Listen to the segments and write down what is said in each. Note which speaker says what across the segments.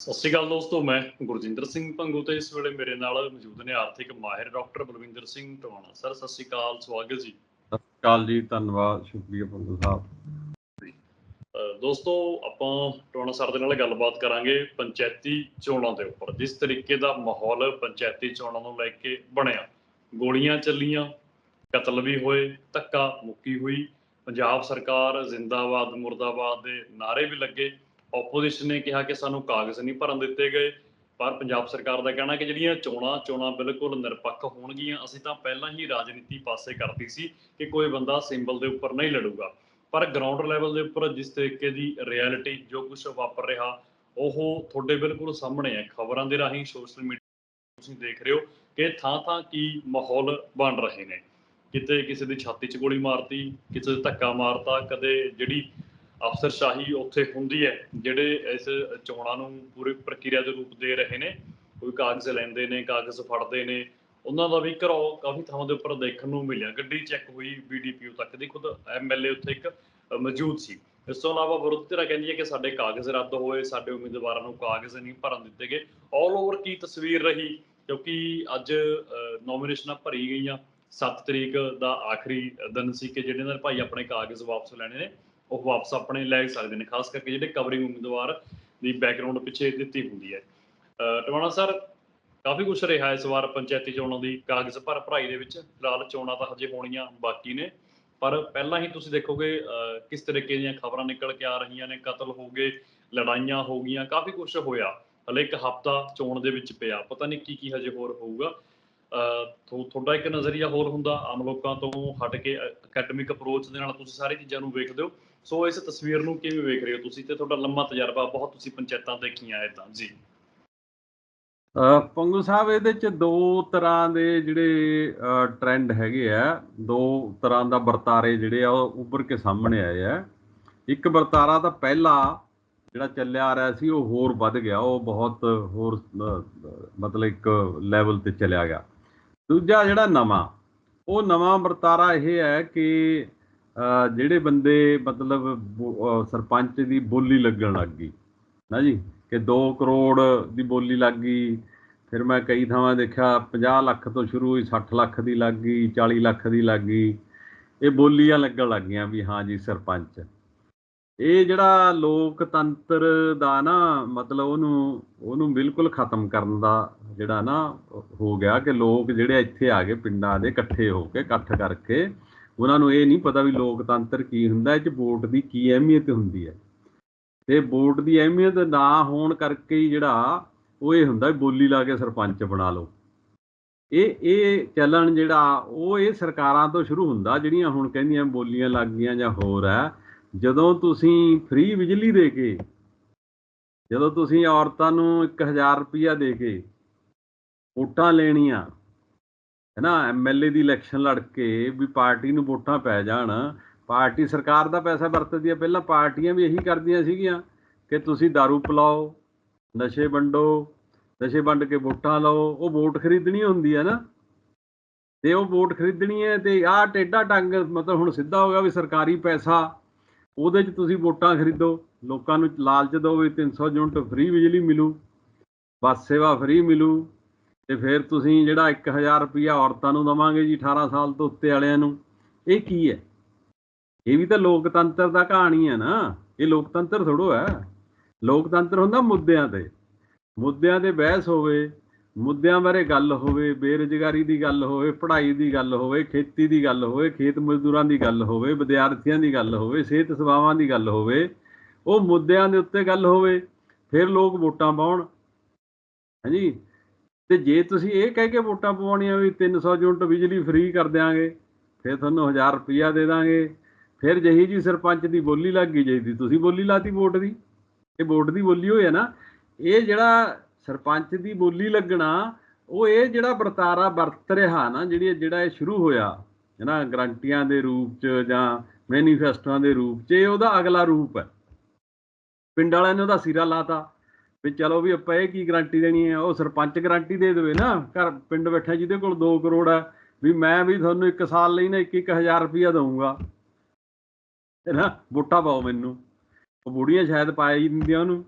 Speaker 1: ਸਤਿ ਸ਼੍ਰੀ ਅਕਾਲ ਦੋਸਤੋ ਮੈਂ ਗੁਰਜਿੰਦਰ ਸਿੰਘ ਭੰਗੂ ਤੇ ਇਸ ਵੇਲੇ ਮੇਰੇ ਨਾਲ ਮੌਜੂਦ ਨੇ ਆਰਥਿਕ ਮਾਹਿਰ ਡਾਕਟਰ ਬਲਵਿੰਦਰ ਸਿੰਘ ਟਵਾਣਾ ਸਰ ਸਤਿ ਸ਼੍ਰੀ ਅਕਾਲ ਸਵਾਗਤ ਜੀ।
Speaker 2: ਸਤਿ ਸ਼੍ਰੀ ਅਕਾਲ ਜੀ ਧੰਨਵਾਦ ਸ਼ੁਕਰੀਆ ਪੰਡੂ ਸਾਹਿਬ।
Speaker 1: ਦੋਸਤੋ ਆਪਾਂ ਟਵਾਣਾ ਸਰ ਦੇ ਨਾਲ ਗੱਲਬਾਤ ਕਰਾਂਗੇ ਪੰਚਾਇਤੀ ਚੋਣਾਂ ਦੇ ਉੱਪਰ। ਜਿਸ ਤਰੀਕੇ ਦਾ ਮਾਹੌਲ ਪੰਚਾਇਤੀ ਚੋਣਾਂ ਨੂੰ ਲੈ ਕੇ ਬਣਿਆ। ਗੋਲੀਆਂ ਚੱਲੀਆਂ ਕਤਲ ਵੀ ਹੋਏ ਧੱਕਾ ਮੁੱਕੀ ਹੋਈ। ਪੰਜਾਬ ਸਰਕਾਰ ਜ਼ਿੰਦਾਬਾਦ ਮੁਰਦਾਬਾਦ ਦੇ ਨਾਰੇ ਵੀ ਲੱਗੇ। ਆਪੋਜੀਸ਼ਨ ਨੇ ਕਿਹਾ ਕਿ ਸਾਨੂੰ ਕਾਗਜ਼ ਨਹੀਂ ਭਰਨ ਦਿੱਤੇ ਗਏ, ਪਰ ਪੰਜਾਬ ਸਰਕਾਰ ਦਾ ਕਹਿਣਾ ਕਿ ਜਿਹੜੀਆਂ ਚੋਣਾਂ ਚੋਣਾਂ ਬਿਲਕੁਲ ਨਿਰਪੱਖ ਹੋਣਗੀਆਂ, ਅਸੀਂ ਤਾਂ ਪਹਿਲਾਂ ਹੀ ਰਾਜਨੀਤੀ ਪਾਸੇ ਕਰਤੀ ਸੀ ਕਿ ਕੋਈ ਬੰਦਾ ਸਿੰਬਲ ਦੇ ਉੱਪਰ ਨਹੀਂ ਲੜੂਗਾ। ਪਰ ਗਰਾਊਂਡ ਲੈਵਲ ਦੇ ਉੱਪਰ ਜਿਸ ਤਰੀਕੇ ਦੀ ਰਿਐਲਿਟੀ ਜੋ ਕੁਝ ਵਾਪਰ ਰਿਹਾ, ਉਹ ਤੁਹਾਡੇ ਬਿਲਕੁਲ ਸਾਹਮਣੇ ਹੈ। ਖਬਰਾਂ ਦੇ ਰਾਹੀਂ ਸੋਸ਼ਲ ਮੀਡੀਆ ਤੁਸੀਂ ਦੇਖ ਰਹੇ ਹੋ ਕਿ ਥਾਂ ਥਾਂ ਕੀ ਮਾਹੌਲ ਬਣ ਰਹੇ ਨੇ। ਕਿਤੇ ਕਿਸੇ ਦੀ ਛਾਤੀ 'ਚ ਗੋਲੀ ਮਾਰਤੀ, ਕਿਸੇ ਦੇ ਧੱਕਾ ਮਾਰਤਾ, ਕਦੇ ਜਿਹੜੀ ਅਫਸਰਸ਼ਾਹੀ ਉੱਥੇ ਹੁੰਦੀ ਹੈ, ਜਿਹੜੇ ਇਸ ਚੋਣਾਂ ਨੂੰ ਪੂਰੀ ਪ੍ਰਕਿਰਿਆ ਦੇ ਰੂਪ ਦੇ ਰਹੇ ਨੇ ਕੋਈ ਕਾਗਜ਼ ਲੈਂਦੇ ਨੇ, ਕਾਗਜ਼ ਫੜਦੇ ਨੇ, ਉਹਨਾਂ ਦਾ ਵੀ ਘਰੋਂ ਕਾਫੀ ਥਾਵਾਂ ਦੇ ਉੱਪਰ ਦੇਖਣ ਨੂੰ ਮਿਲਿਆ। ਗੱਡੀ ਚੈੱਕ ਹੋਈ ਬੀਡੀਪੀਓ ਤੱਕ ਦੀ, ਖੁਦ ਐਮਐਲਏ ਉੱਥੇ ਇੱਕ ਮੌਜੂਦ ਸੀ। ਇਸ ਤੋਂ ਇਲਾਵਾ ਵਿਰੋਧੀ ਧਿਰਾਂ ਕਹਿੰਦੀ ਹੈ ਕਿ ਸਾਡੇ ਕਾਗਜ਼ ਰੱਦ ਹੋਏ, ਸਾਡੇ ਉਮੀਦਵਾਰਾਂ ਨੂੰ ਕਾਗਜ਼ ਨਹੀਂ ਭਰਨ ਦਿੱਤੇ ਗਏ। ਆਲ ਓਵਰ ਕੀ ਤਸਵੀਰ ਰਹੀ? ਕਿਉਂਕਿ ਅੱਜ ਨੋਮੀਨੇਸ਼ਨਾਂ ਭਰੀ ਗਈਆਂ 7 ਤਰੀਕ ਦਾ ਆਖਰੀ ਦਿਨ ਸੀ ਕਿ ਜਿਹੜੇ ਨਾਲ ਭਾਈ ਆਪਣੇ ਕਾਗਜ਼ ਵਾਪਸ ਲੈਣੇ ਨੇ। ਉਹ ਵਾਪਸ ਆਪਣੇ ਲੈ ਸਕਦੇ ਨੇ, ਖਾਸ ਕਰਕੇ ਜਿਹੜੇ ਕਵਰਿੰਗ ਉਮੀਦਵਾਰ ਦੀ ਬੈਕਗ੍ਰਾਉਂਡ ਪਿੱਛੇ ਦਿੱਤੀ ਹੁੰਦੀ ਹੈ। ਟਵਾਣਾ ਸਰ, ਕਾਫੀ ਕੁਝ ਰਿਹਾ ਇਸ ਵਾਰ ਪੰਚਾਇਤੀ ਚੋਣਾਂ ਦੀ, ਕਾਗਜ਼ ਭਰ ਭਰਾਈ ਦੇ ਵਿੱਚ, ਫਿਲਹਾਲ ਚੋਣਾਂ ਤਾਂ ਹਜੇ ਹੋਣੀਆਂ ਬਾਕੀ ਨੇ, ਪਰ ਪਹਿਲਾਂ ਹੀ ਤੁਸੀਂ ਦੇਖੋਗੇ ਕਿਸ ਤਰੀਕੇ ਦੀਆਂ ਖਬਰਾਂ ਨਿਕਲ ਕੇ ਆ ਰਹੀਆਂ ਨੇ, ਕਤਲ ਹੋ ਗਏ, ਲੜਾਈਆਂ ਹੋ ਗਈਆਂ, ਕਾਫੀ ਕੁਝ ਹੋਇਆ। ਹਲੇ ਇੱਕ ਹਫਤਾ ਚੋਣ ਦੇ ਵਿੱਚ ਪਿਆ, ਪਤਾ ਨਹੀਂ ਕੀ ਕੀ ਹਜੇ ਹੋਰ ਹੋਊਗਾ। ਅਹ ਤੁਹਾਡਾ ਇੱਕ ਨਜ਼ਰੀਆ ਹੋਰ ਹੁੰਦਾ, ਆਮ ਲੋਕਾਂ ਤੋਂ ਹਟ ਕੇ ਅਕੈਡਮਿਕ ਅਪਰੋਚ ਦੇ ਨਾਲ ਤੁਸੀਂ ਸਾਰੀ ਚੀਜ਼ਾਂ ਨੂੰ ਵੇਖਦੇ ਹੋ। ਸੋ ਇਸ ਤਸਵੀਰ ਨੂੰ ਕਿਵੇਂ ਵੇਖ ਰਹੇ ਹੋ ਤੁਸੀਂ? ਤੇ ਤੁਹਾਡਾ ਲੰਮਾ ਤਜਰਬਾ, ਬਹੁਤ ਤੁਸੀਂ ਪੰਚਾਇਤਾਂ ਦੇਖੀਆਂ ਤਾਂ ਜੀ।
Speaker 2: ਪੰਗੂ ਸਾਹਿਬ, ਇਹਦੇ ਚ ਦੋ ਤਰ੍ਹਾਂ ਦੇ ਜਿਹੜੇ ਟ੍ਰੈਂਡ ਹੈਗੇ ਆ। ਦੋ ਤਰ੍ਹਾਂ ਦਾ ਵਰਤਾਰੇ ਜਿਹੜੇ ਆ, ਉਹ ਉੱਭਰ ਕੇ ਸਾਹਮਣੇ ਆਏ ਆ। ਇੱਕ ਵਰਤਾਰਾ ਤਾਂ ਪਹਿਲਾ ਜਿਹੜਾ ਚੱਲਿਆ ਆ ਰਿਹਾ ਸੀ, ਉਹ ਹੋਰ ਵੱਧ ਗਿਆ। ਉਹ ਬਹੁਤ ਹੋਰ ਮਤਲਬ ਇੱਕ ਲੈਵਲ ਤੇ ਚਲਿਆ ਗਿਆ। ਦੂਜਾ ਜਿਹੜਾ ਨਵਾਂ, ਉਹ ਨਵਾਂ ਵਰਤਾਰਾ ਇਹ ਹੈ ਕਿ ਜਿਹੜੇ ਬੰਦੇ ਮਤਲਬ ਬੋ- ਸਰਪੰਚ ਦੀ ਬੋਲੀ ਲੱਗਣ ਲੱਗ ਗਈ, ਨਾ ਜੀ? ਕਿ 2 ਕਰੋੜ ਦੀ ਬੋਲੀ ਲੱਗ ਗਈ, ਫਿਰ ਮੈਂ ਕਈ ਥਾਵਾਂ ਦੇਖਿਆ 50 ਲੱਖ ਤੋਂ ਸ਼ੁਰੂ ਹੋਈ 60 ਲੱਖ ਦੀ ਲੱਗ ਗਈ 40 ਲੱਖ ਦੀ ਲੱਗ ਗਈ। ਇਹ ਬੋਲੀਆਂ ਲੱਗਣ ਲੱਗ ਗਈਆਂ ਵੀ ਹਾਂ ਜੀ, ਸਰਪੰਚ। ਇਹ ਜਿਹੜਾ ਲੋਕਤੰਤਰ ਦਾ ਨਾ ਮਤਲਬ ਉਹਨੂੰ ਉਹਨੂੰ ਬਿਲਕੁਲ ਖਤਮ ਕਰਨ ਦਾ ਜਿਹੜਾ ਨਾ ਹੋ ਗਿਆ ਕਿ ਲੋਕ ਜਿਹੜੇ ਇੱਥੇ ਆ ਗਏ, ਪਿੰਡਾਂ ਦੇ ਇਕੱਠੇ ਹੋ ਕੇ, ਇਕੱਠ ਕਰਕੇ ਉਹਨਾਂ ਨੂੰ ਇਹ ਨਹੀਂ ਪਤਾ ਵੀ ਲੋਕਤੰਤਰ ਕੀ ਹੁੰਦਾ, ਇਹ ਚ ਵੋਟ ਦੀ ਕੀ ਅਹਿਮੀਅਤ ਹੁੰਦੀ ਹੈ। ਤੇ ਵੋਟ ਦੀ ਅਹਿਮੀਅਤ ਨਾ ਹੋਣ ਕਰਕੇ ਹੀ ਜਿਹੜਾ ਉਹ ਇਹ ਹੁੰਦਾ ਬੋਲੀ ਲਾ ਕੇ ਸਰਪੰਚ ਬਣਾ ਲਓ। ਇਹ ਇਹ ਚੱਲਣ ਜਿਹੜਾ, ਉਹ ਇਹ ਸਰਕਾਰਾਂ ਤੋਂ ਸ਼ੁਰੂ ਹੁੰਦਾ, ਜਿਹੜੀਆਂ ਹੁਣ ਕਹਿੰਦੀਆਂ ਬੋਲੀਆਂ ਲੱਗ ਗਈਆਂ ਜਾਂ ਹੋਰ ਹੈ, ਜਦੋਂ ਤੁਸੀਂ ਫ੍ਰੀ ਬਿਜਲੀ ਦੇ ਕੇ, ਜਦੋਂ ਤੁਸੀਂ ਔਰਤਾਂ ਨੂੰ 1000 ਰੁਪਇਆ ਦੇ ਕੇ ਵੋਟਾਂ ਲੈਣੀਆਂ ਹੈ ਨਾ ਐਮਐਲਏ ਦੀ ਇਲੈਕਸ਼ਨ ਲੜ ਕੇ ਵੀ ਪਾਰਟੀ ਨੂੰ ਵੋਟਾਂ ਪੈ ਜਾਣ। ਪਾਰਟੀ ਸਰਕਾਰ ਦਾ ਪੈਸਾ ਵਰਤਦੀ ਹੈ। ਪਹਿਲਾਂ ਪਾਰਟੀਆਂ ਵੀ ਇਹੀ ਕਰਦੀਆਂ ਸੀਗੀਆਂ ਕਿ ਤੁਸੀਂ दारू ਪਿਲਾਓ, ਨਸ਼ੇ ਵੰਡੋ, ਨਸ਼ੇ ਵੰਡ ਕੇ ਵੋਟਾਂ ਲਓ। ਉਹ ਵੋਟ ਖਰੀਦਣੀ ਹੁੰਦੀ ਹੈ ਨਾ। ਤੇ ਉਹ ਵੋਟ ਖਰੀਦਣੀ ਹੈ ਤੇ ਆਹ ਟੇਡਾ ਟੰਗ ਮਤਲਬ ਹੁਣ ਸਿੱਧਾ ਹੋ ਗਿਆ ਵੀ ਸਰਕਾਰੀ ਪੈਸਾ, ਉਹਦੇ 'ਚ ਤੁਸੀਂ ਵੋਟਾਂ ਖਰੀਦੋ। ਲੋਕਾਂ ਨੂੰ ਲਾਲਚ ਦਿਓ ਵੀ 300 ਯੂਨਿਟ ਫ੍ਰੀ ਬਿਜਲੀ ਮਿਲੂ, ਬੱਸ ਸੇਵਾ ਫ੍ਰੀ ਮਿਲੂ। ਤੇ ਫਿਰ ਤੁਸੀਂ ਜਿਹੜਾ 1000 ਰੁਪਇਆ ਔਰਤਾਂ ਨੂੰ ਦਵਾਂਗੇ ਜੀ 18 ਸਾਲ ਤੋਂ ਉੱਤੇ ਵਾਲਿਆਂ ਨੂੰ, ਇਹ ਕੀ ਹੈ? ਇਹ ਵੀ ਤਾਂ ਲੋਕਤੰਤਰ ਦਾ ਕਹਾਣੀ ਹੈ ਨਾ। ਇਹ ਲੋਕਤੰਤਰ ਥੋੜੋ ਹੈ। ਲੋਕਤੰਤਰ ਹੁੰਦਾ ਮੁੱਦਿਆਂ ਤੇ। ਮੁੱਦਿਆਂ ਤੇ ਬਹਿਸ ਹੋਵੇ, ਮੁੱਦਿਆਂ ਬਾਰੇ ਗੱਲ ਹੋਵੇ, ਬੇਰੁਜ਼ਗਾਰੀ ਦੀ ਗੱਲ ਹੋਵੇ, ਪੜ੍ਹਾਈ ਦੀ ਗੱਲ ਹੋਵੇ, ਖੇਤੀ ਦੀ ਗੱਲ ਹੋਵੇ, ਖੇਤ ਮਜ਼ਦੂਰਾਂ ਦੀ ਗੱਲ ਹੋਵੇ, ਵਿਦਿਆਰਥੀਆਂ ਦੀ ਗੱਲ ਹੋਵੇ, ਸਿਹਤ ਸੇਵਾਵਾਂ ਦੀ ਗੱਲ ਹੋਵੇ, ਉਹ ਮੁੱਦਿਆਂ ਦੇ ਉੱਤੇ ਗੱਲ ਹੋਵੇ, ਫਿਰ ਲੋਕ ਵੋਟਾਂ ਪਾਉਣ। ਹਾਂਜੀ ਤੇ ਜੇ ਤੁਸੀਂ ਇਹ ਕਹਿ ਕੇ ਵੋਟਾਂ ਪਵਾਉਣੀਆਂ ਵੀ 300 ਯੂਨਿਟ ਬਿਜਲੀ ਫ੍ਰੀ ਕਰ ਦਿਆਂਗੇ, ਫਿਰ ਤੁਹਾਨੂੰ 1000 ਰੁਪਇਆ ਦੇ ਦਾਂਗੇ। ਫਿਰ ਜਹੀ ਜੀ ਸਰਪੰਚ ਦੀ ਬੋਲੀ ਲੱਗ ਗਈ ਜਹੀ ਦੀ। ਤੁਸੀਂ ਬੋਲੀ ਲਾਤੀ ਵੋਟ ਦੀ। ਇਹ ਵੋਟ ਦੀ ਬੋਲੀ ਹੋਈ ਹੈ ਨਾ, ਇਹ ਜਿਹੜਾ ਸਰਪੰਚ ਦੀ ਬੋਲੀ ਲੱਗਣਾ, ਉਹ ਇਹ ਜਿਹੜਾ ਵਰਤਾਰਾ ਵਰਤ ਰਿਹਾ ਨਾ, ਜਿਹੜੀ ਜਿਹੜਾ ਇਹ ਸ਼ੁਰੂ ਹੋਇਆ, ਹੈ ਨਾ, ਗਰੰਟੀਆਂ ਦੇ ਰੂਪ ਚ ਜਾਂ ਮੈਨੀਫੈਸਟੋਆਂ ਦੇ ਰੂਪ ਚ, ਇਹ ਉਹਦਾ ਅਗਲਾ ਰੂਪ ਹੈ। ਪਿੰਡ ਵਾਲਿਆਂ ਨੇ ਉਹਦਾ ਸਿਰਾ ਲਾਤਾ। ਵੀ ਚਲੋ ਵੀ ਆਪਾਂ ਇਹ ਕੀ ਗਾਰੰਟੀ ਦੇਣੀ ਹੈ? ਉਹ ਸਰਪੰਚ ਗਾਰੰਟੀ ਦੇ ਦੇਵੇ ਨਾ। ਘਰ ਪਿੰਡ ਬੈਠਾ ਜਿਹਦੇ ਕੋਲ 2 ਕਰੋੜ ਹੈ ਵੀ ਮੈਂ ਵੀ ਤੁਹਾਨੂੰ 1 ਸਾਲ ਲਈ ਨਾ 1-1000 ਰੁਪਇਆ ਦਊਂਗਾ। ਹੈ ਨਾ? ਵੋਟਾਂ ਪਾਓ ਮੈਨੂੰ। ਉਹ ਬੁੜੀਆਂ ਸ਼ਾਇਦ ਪਾਇਆ ਹੀ ਦਿੰਦੀਆਂ ਉਹਨੂੰ।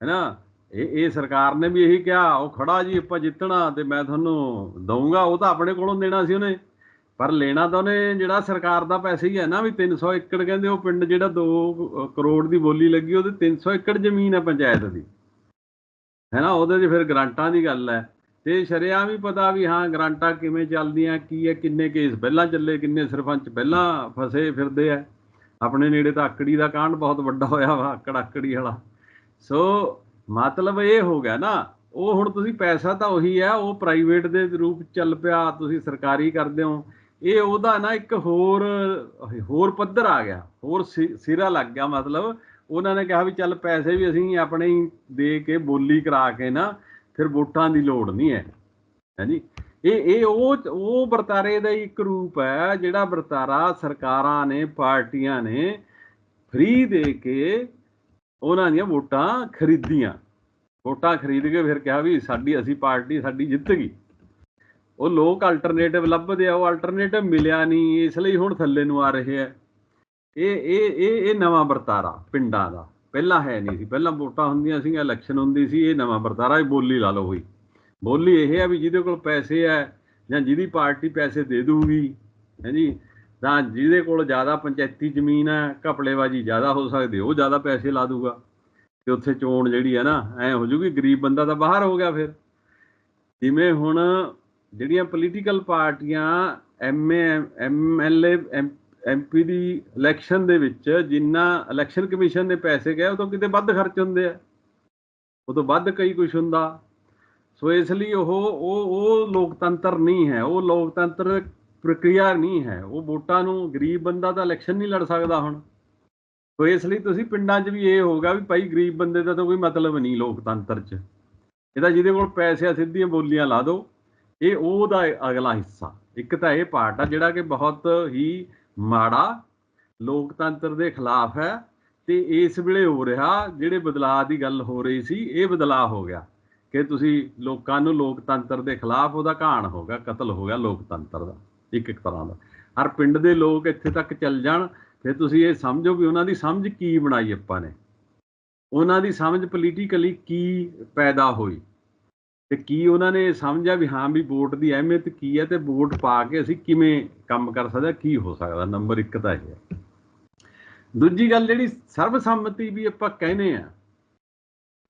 Speaker 2: ਹੈ ਨਾ? ਇਹ ਇਹ ਸਰਕਾਰ ਨੇ ਵੀ ਇਹੀ ਕਿਹਾ। ਉਹ ਖੜਾ ਜੀ, ਆਪਾਂ ਜਿੱਤਣਾ ਤੇ ਮੈਂ ਤੁਹਾਨੂੰ ਦਊਂਗਾ। ਉਹ ਤਾਂ ਆਪਣੇ ਕੋਲੋਂ ਦੇਣਾ ਸੀ ਉਹਨੇ। ਪਰ ਲੈਣਾ ਤਾਂ ਉਹਨੇ ਜਿਹੜਾ ਸਰਕਾਰ ਦਾ ਪੈਸੇ ਹੀ ਹੈ ਨਾ ਵੀ 300 ਏਕੜ ਕਹਿੰਦੇ ਉਹ ਪਿੰਡ ਜਿਹੜਾ 2 ਕਰੋੜ ਦੀ ਬੋਲੀ ਲੱਗੀ ਉਹਦੇ 300 ਏਕੜ ਜ਼ਮੀਨ ਹੈ ਪੰਚਾਇਤ ਦੀ। ਹੈ ਨਾ, ਉਹਦੇ 'ਚ ਫਿਰ ਗ੍ਰਾਂਟਾਂ ਦੀ ਗੱਲ ਹੈ। ਤੇ ਸ਼ਰਿਆਂ ਵੀ ਪਤਾ ਵੀ ਹਾਂ, ਗ੍ਰਾਂਟਾਂ ਕਿਵੇਂ ਚੱਲਦੀਆਂ, ਕੀ ਹੈ, ਕਿੰਨੇ ਕੇਸ ਪਹਿਲਾਂ ਚੱਲੇ, ਕਿੰਨੇ ਸਰਪੰਚ ਪਹਿਲਾਂ ਫਸੇ ਫਿਰਦੇ ਆ। ਆਪਣੇ ਨੇੜੇ ਤਾਂ ਆਕੜੀ ਦਾ ਕਾਂਡ ਬਹੁਤ ਵੱਡਾ ਹੋਇਆ ਵਾ, ਆਕੜ ਆਕੜੀ ਵਾਲਾ। ਸੋ ਮਤਲਬ ਇਹ ਹੋ ਗਿਆ ਨਾ, ਉਹ ਹੁਣ ਤੁਸੀਂ ਪੈਸਾ ਤਾਂ ਉਹੀ ਹੈ, ਉਹ ਪ੍ਰਾਈਵੇਟ ਦੇ ਰੂਪ ਚੱਲ ਪਿਆ, ਤੁਸੀਂ ਸਰਕਾਰੀ ਕਰਦੇ ਹੋ। ਇਹ ਉਹਦਾ ਨਾ ਇੱਕ ਹੋਰ ਹੋਰ ਪੱਧਰ ਆ ਗਿਆ, ਹੋਰ ਸਿ- ਸਿਰਾ ਲੱਗ ਗਿਆ ਮਤਲਬ। ਉਹਨਾਂ ਨੇ ਕਿਹਾ ਵੀ ਚੱਲ ਪੈਸੇ ਵੀ ਅਸੀਂ ਆਪਣੇ ਹੀ ਦੇ ਕੇ ਬੋਲੀ ਕਰਾ ਕੇ ਨਾ ਫਿਰ ਵੋਟਾਂ ਦੀ ਲੋੜ ਨਹੀਂ ਹੈ। ਹਾਂਜੀ? ਇਹ ਇਹ ਉਹ ਉਹ ਵਰਤਾਰੇ ਦਾ ਹੀ ਇੱਕ ਰੂਪ ਹੈ ਜਿਹੜਾ ਵਰਤਾਰਾ ਸਰਕਾਰਾਂ ਨੇ, ਪਾਰਟੀਆਂ ਨੇ ਫ੍ਰੀ ਦੇ ਕੇ ਉਹਨਾਂ ਦੀਆਂ ਵੋਟਾਂ ਖਰੀਦੀਆਂ। ਵੋਟਾਂ ਖਰੀਦ ਕੇ ਫਿਰ ਕਿਹਾ ਵੀ ਸਾਡੀ, ਅਸੀਂ ਪਾਰਟੀ ਸਾਡੀ ਜਿੱਤ ਗਈ। ਉਹ ਲੋਕ ਅਲਟਰਨੇਟਿਵ ਲੱਭਦੇ ਆ, ਉਹ ਅਲਟਰਨੇਟਿਵ ਮਿਲਿਆ ਨਹੀਂ, ਇਸ ਲਈ ਹੁਣ ਥੱਲੇ ਨੂੰ ਆ ਰਹੇ ਆ ਇਹ ਇਹ ਇਹ ਇਹ ਨਵਾਂ ਵਰਤਾਰਾ ਪਿੰਡਾਂ ਦਾ। ਪਹਿਲਾਂ ਹੈ ਨਹੀਂ ਸੀ। ਪਹਿਲਾਂ ਵੋਟਾਂ ਹੁੰਦੀਆਂ ਸੀਗੀਆਂ ਇਲੈਕਸ਼ਨ ਹੁੰਦੀ ਸੀ, ਇਹ ਨਵਾਂ ਵਰਤਾਰਾ ਇਹ ਬੋਲੀ ਲਾ ਲਓ ਹੋਈ ਬੋਲੀ ਇਹ ਹੈ ਵੀ ਜਿਹਦੇ ਕੋਲ ਪੈਸੇ ਹੈ ਜਾਂ ਜਿਹਦੀ ਪਾਰਟੀ ਪੈਸੇ ਦੇ ਦੂਗੀ ਹਾਂਜੀ ਤਾਂ ਜਿਹਦੇ ਕੋਲ ਜ਼ਿਆਦਾ ਪੰਚਾਇਤੀ ਜ਼ਮੀਨ ਹੈ ਘਪਲੇਬਾਜੀ ਜ਼ਿਆਦਾ ਹੋ ਸਕਦੀ ਉਹ ਜ਼ਿਆਦਾ ਪੈਸੇ ਲਾ ਦੂਗਾ। ਤੇ ਉੱਥੇ ਚੋਣ ਜਿਹੜੀ ਹੈ ਨਾ, ਐ ਹੋ ਜੂਗੀ, ਗਰੀਬ ਬੰਦਾ ਤਾਂ ਬਾਹਰ ਹੋ ਗਿਆ ਫਿਰ। ਜਿਵੇਂ ਹੁਣ ਜਿਹੜੀਆਂ ਪੋਲੀਟੀਕਲ ਪਾਰਟੀਆਂ ਐਮਏ ਐਮਐਲਏ ਐਮਪੀ ਦੀ ਇਲੈਕਸ਼ਨ ਦੇ ਵਿੱਚ ਜਿੰਨਾ ਇਲੈਕਸ਼ਨ ਕਮਿਸ਼ਨ ਨੇ ਪੈਸੇ ਗਏ ਉਹ ਤੋਂ ਕਿਤੇ ਵੱਧ ਖਰਚ ਹੁੰਦੇ ਆ। ਉਹ ਤੋਂ ਵੱਧ ਕਈ ਕੁਝ ਹੁੰਦਾ। ਸੋ ਇਸ ਲਈ ਉਹ ਉਹ ਉਹ ਲੋਕਤੰਤਰ ਨਹੀਂ ਹੈ। ਉਹ ਲੋਕਤੰਤਰ ਪ੍ਰਕਿਰਿਆ ਨਹੀਂ ਹੈ। ਉਹ ਵੋਟਾਂ ਨੂੰ ਗਰੀਬ ਬੰਦਾ ਤਾਂ ਇਲੈਕਸ਼ਨ ਨਹੀਂ ਲੜ ਸਕਦਾ ਹੁਣ। ਸੋ ਇਸ ਲਈ ਤੁਸੀਂ ਪਿੰਡਾਂ 'ਚ ਵੀ ਇਹ ਹੋਗਾ ਵੀ ਭਾਈ ਗਰੀਬ ਬੰਦੇ ਦਾ ਤਾਂ ਕੋਈ ਮਤਲਬ ਨਹੀਂ ਲੋਕਤੰਤਰ 'ਚ। ਇਹਦਾ ਜਿਹਦੇ ਕੋਲ ਪੈਸੇ ਆ ਸਿੱਧੀਆਂ ਬੋਲੀਆਂ ਲਾ ਦਿਓ। ਇਹ ਉਹਦਾ ਅਗਲਾ ਹਿੱਸਾ। ਇੱਕ ਤਾਂ ਇਹ ਪਾਰਟ ਆ ਜਿਹੜਾ ਕਿ ਬਹੁਤ ਹੀ ਮਾੜਾ, ਲੋਕਤੰਤਰ ਦੇ ਖਿਲਾਫ ਹੈ ਤੇ ਇਸ ਵੇਲੇ ਹੋ ਰਿਹਾ ਜਿਹੜੇ ਬਦਲਾਅ ਦੀ ਗੱਲ ਹੋ ਰਹੀ ਸੀ, ਇਹ ਬਦਲਾਅ ਹੋ ਗਿਆ ਕਿ ਤੁਸੀਂ ਲੋਕਾਂ ਨੂੰ ਲੋਕਤੰਤਰ ਦੇ ਖਿਲਾਫ ਉਹਦਾ ਘਾਣ ਹੋ ਗਿਆ, ਕਤਲ ਹੋ ਗਿਆ ਲੋਕਤੰਤਰ ਦਾ, ਇੱਕ ਇੱਕ ਤਰ੍ਹਾਂ ਦਾ। ਹਰ ਪਿੰਡ ਦੇ ਲੋਕ ਇੱਥੇ ਤੱਕ ਚੱਲ ਜਾਣ, ਫਿਰ ਤੁਸੀਂ ਇਹ ਸਮਝੋ ਵੀ ਉਹਨਾਂ ਦੀ ਸਮਝ ਕੀ ਬਣਾਈ ਆਪਾਂ ਨੇ। ਉਹਨਾਂ ਦੀ ਸਮਝ ਪੋਲੀਟੀਕਲੀ ਕੀ ਪੈਦਾ ਹੋਈ? ਤੇ ਕੀ ਉਹਨਾਂ ਨੇ ਸਮਝਿਆ ਵੀ ਹਾਂ ਵੀ ਵੋਟ ਦੀ ਅਹਿਮੀਅਤ ਕੀ ਹੈ ਤੇ ਵੋਟ ਪਾ ਕੇ ਅਸੀਂ ਕਿਵੇਂ ਕੰਮ ਕਰ ਸਕਦੇ ਹਾਂ, ਕੀ ਹੋ ਸਕਦਾ? ਨੰਬਰ 1 ਤਾਂ ਇਹ ਹੈ। ਦੂਜੀ ਗੱਲ ਜਿਹੜੀ ਸਰਬਸੰਮਤੀ ਵੀ ਆਪਾਂ ਕਹਿੰਦੇ ਆ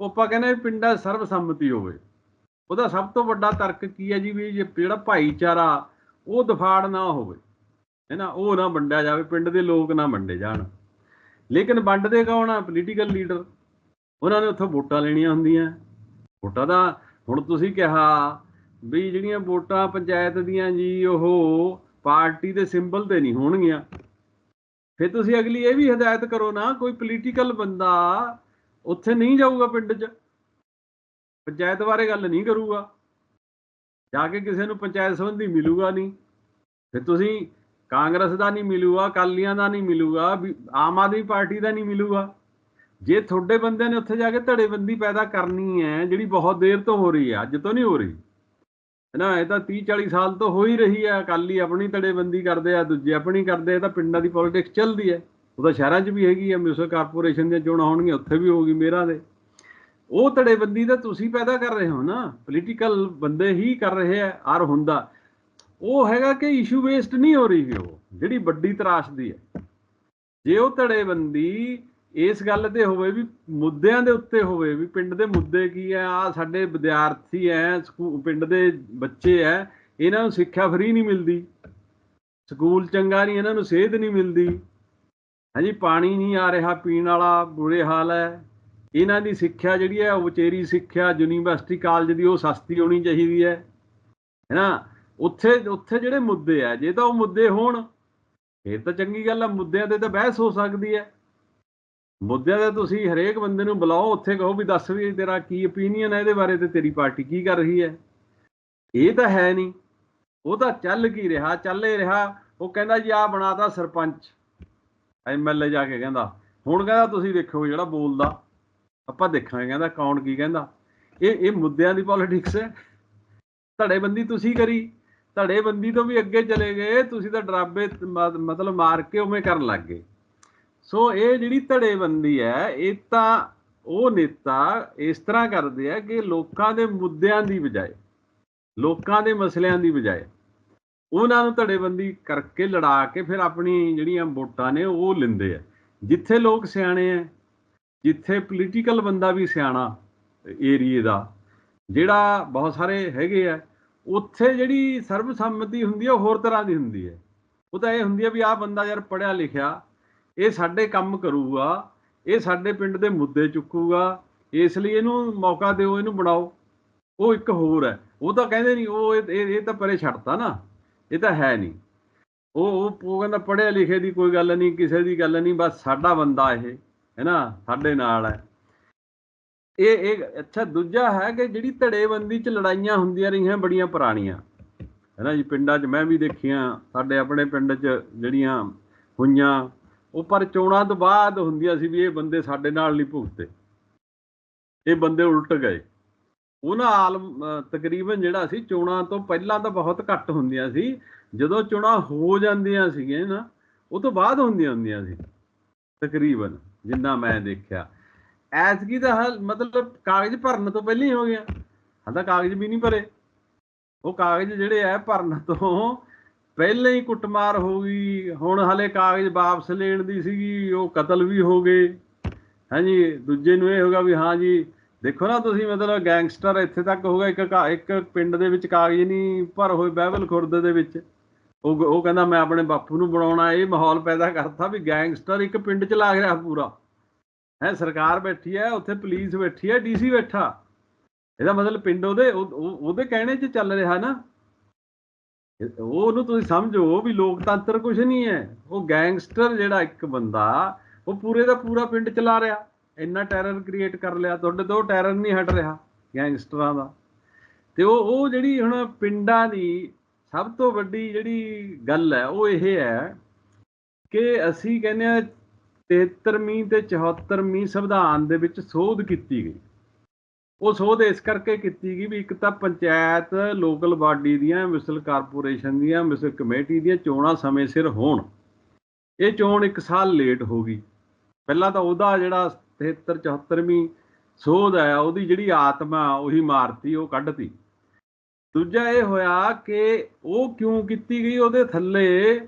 Speaker 2: ਉਹ ਆਪਾਂ ਕਹਿੰਦੇ ਵੀ ਪਿੰਡਾਂ 'ਚ ਸਰਬਸੰਮਤੀ ਹੋਵੇ। ਉਹਦਾ ਸਭ ਤੋਂ ਵੱਡਾ ਤਰਕ ਕੀ ਹੈ ਜੀ ਵੀ ਜੇ ਜਿਹੜਾ ਭਾਈਚਾਰਾ ਉਹ ਦਫਾੜ ਨਾ ਹੋਵੇ ਹੈ ਨਾ ਉਹ ਨਾ ਵੰਡਿਆ ਜਾਵੇ ਪਿੰਡ ਦੇ ਲੋਕ ਨਾ ਵੰਡੇ ਜਾਣ। ਲੇਕਿਨ ਵੰਡਦੇ ਕੌਣ ਆ? ਪੋਲੀਟੀਕਲ ਲੀਡਰ ਉਹਨਾਂ ਨੇ ਉੱਥੋਂ ਵੋਟਾਂ ਲੈਣੀਆਂ ਹੁੰਦੀਆਂ। ਵੋਟਾਂ ਦਾ ਹੁਣ ਤੁਸੀਂ ਕਿਹਾ ਵੀ ਜਿਹੜੀਆਂ ਵੋਟਾਂ ਪੰਚਾਇਤ ਦੀਆਂ ਜੀ, ਉਹ ਪਾਰਟੀ ਦੇ ਸਿੰਬਲ ਤੇ ਨਹੀਂ ਹੋਣਗੀਆਂ। ਫਿਰ ਤੁਸੀਂ ਅਗਲੀ ਇਹ ਵੀ ਹਦਾਇਤ ਕਰੋ ਨਾ, ਕੋਈ ਪੋਲੀਟੀਕਲ ਬੰਦਾ ਉੱਥੇ ਨਹੀਂ ਜਾਊਗਾ ਪਿੰਡ 'ਚ। ਪੰਚਾਇਤ ਬਾਰੇ ਗੱਲ ਨਹੀਂ ਕਰੂਗਾ। ਜਾ ਕੇ ਕਿਸੇ ਨੂੰ ਪੰਚਾਇਤ ਸੰਬੰਧੀ ਮਿਲੂਗਾ ਨਹੀਂ। ਫਿਰ ਤੁਸੀਂ ਕਾਂਗਰਸ ਦਾ ਨਹੀਂ ਮਿਲੂਗਾ, ਅਕਾਲੀਆਂ ਦਾ ਨਹੀਂ ਮਿਲੂਗਾ, ਵੀ ਆਮ ਆਦਮੀ ਪਾਰਟੀ ਦਾ ਨਹੀਂ ਮਿਲੂਗਾ। ਜੇ ਤੁਹਾਡੇ ਬੰਦਿਆਂ ਨੇ ਉੱਥੇ ਜਾ ਕੇ ਧੜੇਬੰਦੀ ਪੈਦਾ ਕਰਨੀ ਹੈ, ਜਿਹੜੀ ਬਹੁਤ ਦੇਰ ਤੋਂ ਹੋ ਰਹੀ ਹੈ, ਅੱਜ ਤੋਂ ਨਹੀਂ ਹੋ ਰਹੀ। ਹੈ ਨਾ, ਇਹ ਤਾਂ 30 40 ਸਾਲ ਤੋਂ ਹੋ ਹੀ ਰਹੀ ਹੈ, ਅਕਾਲੀ ਆਪਣੀ ਧੜੇਬੰਦੀ ਕਰਦੇ ਆ, ਦੂਜੇ ਆਪਣੀ ਕਰਦੇ ਆ ਤਾਂ ਪਿੰਡਾਂ ਦੀ ਪੋਲਿਟਿਕਸ ਚੱਲਦੀ ਹੈ। ਉਹ ਤਾਂ ਸ਼ਹਿਰਾਂ 'ਚ ਵੀ ਹੈਗੀ ਹੈ ਮਿਊਨਿਸਪਲ ਕਾਰਪੋਰੇਸ਼ਨ ਦੀਆਂ ਚੋਣਾਂ ਹੋਣਗੀਆਂ, ਉੱਥੇ ਵੀ ਹੋਊਗੀ ਮੇਰਾ ਦੇ। ਉਹ ਧੜੇਬੰਦੀ ਤਾਂ ਤੁਸੀਂ ਪੈਦਾ ਕਰ ਰਹੇ ਹੋ ਨਾ ਪੋਲੀਟੀਕਲ ਬੰਦੇ ਹੀ ਕਰ ਰਹੇ ਆ ਆਰ ਹੁੰਦਾ। ਉਹ ਹੈਗਾ ਕਿ ਇਸ਼ੂ ਬੇਸਡ ਨਹੀਂ ਹੋ ਰਹੀ ਉਹ, ਜਿਹੜੀ ਵੱਡੀ ਤਰਾਸ਼ ਦੀ ਹੈ। ਜੇ ਉਹ ਧੜੇਬੰਦੀ ਇਸ ਗੱਲ ਤੇ ਹੋਵੇ ਵੀ ਮੁੱਦਿਆਂ ਦੇ ਉੱਤੇ ਹੋਵੇ ਵੀ ਪਿੰਡ ਦੇ ਮੁੱਦੇ ਕੀ ਆ ਆ ਸਾਡੇ ਵਿਦਿਆਰਥੀ ਐ, ਸਕੂ- ਪਿੰਡ ਦੇ ਬੱਚੇ ਐ, ਇਹਨਾਂ ਨੂੰ ਸਿੱਖਿਆ ਫਰੀ ਨਹੀਂ ਮਿਲਦੀ। ਸਕੂਲ ਚੰਗਾ ਨਹੀਂ, ਇਹਨਾਂ ਨੂੰ ਸੇਧ ਨਹੀਂ ਮਿਲਦੀ। ਹਾਂਜੀ, ਪਾਣੀ ਨਹੀਂ ਆ ਰਿਹਾ ਪੀਣ ਵਾਲਾ, ਬੁਰੇ ਹਾਲ ਹੈ ਇਹਨਾਂ ਦੀ ਸਿੱਖਿਆ ਜਿਹੜੀ ਹੈ ਉਚੇਰੀ ਸਿੱਖਿਆ, ਯੂਨੀਵਰਸਿਟੀ ਕਾਲਜ ਦੀ ਉਹ ਸਸਤੀ ਹੋਣੀ ਚਾਹੀਦੀ ਹੈ ਹੈਨਾ? ਉੱਥੇ ਉੱਥੇ ਜਿਹੜੇ ਮੁੱਦੇ ਆ ਜੇ ਤਾਂ ਉਹ ਮੁੱਦੇ ਹੋਣ, ਫਿਰ ਤਾਂ ਚੰਗੀ ਗੱਲ ਆ ਮੁੱਦਿਆਂ ਤੇ ਤਾਂ ਬਹਿਸ ਹੋ ਸਕਦੀ ਹੈ ਮੁੱਦਿਆਂ ਤੇ ਤੁਸੀਂ ਹਰੇਕ ਬੰਦੇ ਨੂੰ ਬੁਲਾਓ, ਉੱਥੇ ਕਹੋ ਵੀ ਦੱਸ ਵੀ ਤੇਰਾ ਕੀ opinion ਹੈ ਇਹਦੇ ਬਾਰੇ ਤੇ ਤੇਰੀ ਪਾਰਟੀ ਕੀ ਕਰ ਰਹੀ ਹੈ। ਇਹ ਤਾਂ ਹੈ ਨਹੀਂ। ਉਹ ਤਾਂ ਚੱਲ ਕੀ ਰਿਹਾ, ਚੱਲ ਹੀ ਰਿਹਾ। ਉਹ ਕਹਿੰਦਾ ਜੀ ਆ ਬਣਾਤਾ ਸਰਪੰਚ। ਐਮਐਲਏ ਜਾ ਕੇ ਕਹਿੰਦਾ, ਹੁਣ ਕਹਿੰਦਾ ਤੁਸੀਂ ਦੇਖੋ ਜਿਹੜਾ ਬੋਲਦਾ। ਆਪਾਂ ਦੇਖਾਂਗੇ ਕਹਿੰਦਾ ਕੌਣ ਕੀ ਕਹਿੰਦਾ। ਇਹ ਇਹ ਮੁੱਦਿਆਂ ਦੀ ਪੋਲਿਟਿਕਸ ਹੈ। ਧੜੇਬੰਦੀ ਤੁਸੀਂ ਕਰੀ। ਧੜੇਬੰਦੀ ਤੋਂ ਵੀ ਅੱਗੇ ਚਲੇ ਗਏ, ਤੁਸੀਂ ਤਾਂ ਡਰਾਬੇ ਮ- ਮਤਲਬ ਮਾਰ ਕੇ ਉਵੇਂ ਕਰਨ ਲੱਗ ਗਏ। ਸੋ ਇਹ ਜਿਹੜੀ ਧੜੇਬੰਦੀ ਹੈ, ਇਹ ਤਾਂ ਉਹ ਨੇਤਾ ਇਸ ਤਰ੍ਹਾਂ ਕਰਦੇ ਆ ਕਿ ਲੋਕਾਂ ਦੇ ਮੁੱਦਿਆਂ ਦੀ ਬਜਾਏ, ਲੋਕਾਂ ਦੇ ਮਸਲਿਆਂ ਦੀ ਬਜਾਏ, ਉਹਨਾਂ ਨੂੰ ਧੜੇਬੰਦੀ ਕਰਕੇ ਲੜਾ ਕੇ ਫਿਰ ਆਪਣੀ ਜਿਹੜੀਆਂ ਵੋਟਾਂ ਨੇ ਉਹ ਲੈਂਦੇ ਆ। ਜਿੱਥੇ ਲੋਕ ਸਿਆਣੇ ਆ, ਜਿੱਥੇ ਪੋਲੀਟੀਕਲ ਬੰਦਾ ਵੀ ਸਿਆਣਾ ਏਰੀਏ ਦਾ, ਜਿਹੜਾ ਬਹੁਤ ਸਾਰੇ ਹੈਗੇ ਆ, ਉੱਥੇ ਜਿਹੜੀ ਸਰਬਸੰਮਤੀ ਹੁੰਦੀ ਹੈ ਉਹ ਹੋਰ ਤਰ੍ਹਾਂ ਦੀ ਹੁੰਦੀ ਹੈ ਉਹ ਤਾਂ ਇਹ ਹੁੰਦੀ ਹੈ ਵੀ ਆਹ ਬੰਦਾ ਯਾਰ ਪੜਿਆ ਲਿਖਿਆ ਇਹ ਸਾਡੇ ਕੰਮ ਕਰੂਗਾ, ਇਹ ਸਾਡੇ ਪਿੰਡ ਦੇ ਮੁੱਦੇ ਚੁੱਕੂਗਾ, ਇਸ ਲਈ ਇਹਨੂੰ ਮੌਕਾ ਦਿਓ, ਇਹਨੂੰ ਬਣਾਓ। ਉਹ ਇੱਕ ਹੋਰ ਹੈ। ਉਹ ਤਾਂ ਕਹਿੰਦੇ ਨਹੀਂ, ਉਹ ਇਹ ਇਹ ਤਾਂ ਪਰੇ ਛੱਡਤਾ ਨਾ। ਇਹ ਤਾਂ ਹੈ ਨਹੀਂ। ਉਹ ਉਹ ਕਹਿੰਦਾ ਪੜ੍ਹਿਆ ਲਿਖੇ ਦੀ ਕੋਈ ਗੱਲ ਨਹੀਂ, ਕਿਸੇ ਦੀ ਗੱਲ ਨਹੀਂ, ਬਸ ਸਾਡਾ ਬੰਦਾ ਇਹ, ਹੈ ਨਾ, ਸਾਡੇ ਨਾਲ ਹੈ। ਇਹ ਇਹ, ਅੱਛਾ, ਦੂਜਾ ਹੈ ਕਿ ਜਿਹੜੀ ਧੜੇਬੰਦੀ 'ਚ ਲੜਾਈਆਂ ਹੁੰਦੀਆਂ ਰਹੀਆਂ ਬੜੀਆਂ ਪੁਰਾਣੀਆਂ। ਹੈ ਨਾ ਜੀ, ਪਿੰਡਾਂ 'ਚ ਮੈਂ ਵੀ ਦੇਖੀਆਂ, ਸਾਡੇ ਆਪਣੇ ਪਿੰਡ 'ਚ ਜਿਹੜੀਆਂ ਹੋਈਆਂ ਉਹ ਪਰ ਚੋਣਾਂ ਤੋਂ ਬਾਅਦ ਹੁੰਦੀਆਂ ਸੀ ਵੀ ਇਹ ਬੰਦੇ ਸਾਡੇ ਨਾਲ ਨਹੀਂ ਭੁਗਤੇ ਇਹ ਬੰਦੇ ਉਲਟ ਗਏ। ਉਹਨਾਂ ਆਲਮ, ਅਹ ਤਕਰੀਬਨ ਜਿਹੜਾ ਸੀ ਚੋਣਾਂ ਤੋਂ ਪਹਿਲਾਂ ਤਾਂ ਬਹੁਤ ਘੱਟ ਹੁੰਦੀਆਂ ਸੀ। ਜਦੋਂ ਚੋਣਾਂ ਹੋ ਜਾਂਦੀਆਂ ਸੀਗੀਆਂ ਨਾ, ਉਹ ਤੋਂ ਬਾਅਦ ਹੁੰਦੀਆਂ ਹੁੰਦੀਆਂ ਸੀ। ਤਕਰੀਬਨ, ਜਿੰਨਾ ਮੈਂ ਦੇਖਿਆ। ਐਤਕੀ ਦਾ ਹਲ, ਮਤਲਬ ਕਾਗਜ਼ ਭਰਨ ਤੋਂ ਪਹਿਲਾਂ ਹੀ ਹੋ ਗਿਆ ਹਾਂ ਤਾਂ ਕਾਗਜ਼ ਵੀ ਨਹੀਂ ਭਰੇ। ਉਹ ਕਾਗਜ਼ ਜਿਹੜੇ ਆ, ਭਰਨ ਤੋਂ ਪਹਿਲਾਂ ਹੀ ਕੁੱਟਮਾਰ ਹੋ ਗਈ, ਹੁਣ ਹਲੇ ਕਾਗਜ਼ ਵਾਪਸ ਲੈਣ ਦੀ ਸੀਗੀ, ਉਹ ਕਤਲ ਵੀ ਹੋ ਗਏ। ਹਾਂਜੀ, ਦੂਜੇ ਨੂੰ ਇਹ ਹੋਗਾ ਵੀ ਹਾਂ ਜੀ, ਦੇਖੋ ਨਾ ਤੁਸੀਂ ਮਤਲਬ ਗੈਂਗਸਟਰ ਇੱਥੇ ਤੱਕ ਹੋਗਾ ਇੱਕ ਇੱਕ ਪਿੰਡ ਦੇ ਵਿੱਚ ਕਾਗਜ਼ ਨਹੀਂ ਭਰ ਹੋਏ ਬਹਿਬਲ ਖੁਰਦ ਦੇ ਵਿੱਚ। ਉਹ ਉਹ ਕਹਿੰਦਾ ਮੈਂ ਆਪਣੇ ਬਾਪੂ ਨੂੰ ਬਣਾਉਣਾ ਇਹ ਮਾਹੌਲ ਪੈਦਾ ਕਰਤਾ ਵੀ ਗੈਂਗਸਟਰ ਇੱਕ ਪਿੰਡ ਚ ਲੱਗ ਰਿਹਾ ਪੂਰਾ। ਹੈ, ਸਰਕਾਰ ਬੈਠੀ ਹੈ, ਉੱਥੇ ਪੁਲਿਸ ਬੈਠੀ ਹੈ, ਡੀਸੀ ਬੈਠਾ। ਇਹਦਾ ਮਤਲਬ ਪਿੰਡ ਉਹਦੇ ਉਹਦੇ ਕਹਿਣੇ 'ਚ ਚੱਲ ਰਿਹਾ ਨਾ। ਉਹ ਉਹਨੂੰ ਤੁਸੀਂ ਸਮਝੋ ਵੀ ਲੋਕਤੰਤਰ ਕੁਝ ਨਹੀਂ ਹੈ। ਉਹ ਗੈਂਗਸਟਰ ਜਿਹੜਾ ਇੱਕ ਬੰਦਾ, ਉਹ ਪੂਰੇ ਦਾ ਪੂਰਾ ਪਿੰਡ ਚਲਾ ਰਿਹਾ। ਇੰਨਾ ਟੈਰਰ ਕ੍ਰੀਏਟ ਕਰ ਲਿਆ, ਤੁਹਾਡੇ ਤੋਂ ਟੈਰਰ ਨਹੀਂ ਹਟ ਰਿਹਾ ਗੈਂਗਸਟਰਾਂ ਦਾ। ਤੇ ਉਹ ਉਹ ਜਿਹੜੀ ਹੁਣ ਪਿੰਡਾਂ ਦੀ ਸਭ ਤੋਂ ਵੱਡੀ ਜਿਹੜੀ ਗੱਲ ਹੈ, ਉਹ ਇਹ ਹੈ ਕਿ ਅਸੀਂ ਕਹਿੰਦੇ ਆ 73ਵੀਂ ਤੇ 74ਵੀਂ ਸੰਵਿਧਾਨ ਦੇ ਵਿੱਚ ਸੋਧ ਕੀਤੀ ਗਈ। ਉਹ ਸੋਧ ਇਸ ਕਰਕੇ ਕੀਤੀ ਗਈ ਵੀ ਇੱਕ ਤਾਂ ਪੰਚਾਇਤ ਲੋਕਲ ਬਾਡੀ ਦੀਆਂ, ਮਿਸਲ ਕਾਰਪੋਰੇਸ਼ਨ ਦੀਆਂ, ਮਿਸਲ ਕਮੇਟੀ ਦੀਆਂ ਚੋਣਾਂ ਸਮੇਂ ਸਿਰ ਹੋਣ। ਇਹ ਚੋਣ ਇੱਕ ਸਾਲ ਲੇਟ ਹੋ ਗਈ। ਪਹਿਲਾਂ ਤਾਂ ਉਹਦਾ ਜਿਹੜਾ 73 74ਵੀਂ ਸੋਧ ਹੈ, ਉਹਦੀ ਜਿਹੜੀ ਆਤਮਾ, ਉਹੀ ਮਾਰਤੀ, ਉਹ ਕੱਢਤੀ। ਦੂਜਾ ਇਹ ਹੋਇਆ ਕਿ ਉਹ ਕਿਉਂ ਕੀਤੀ ਗਈ? ਉਹਦੇ ਥੱਲੇ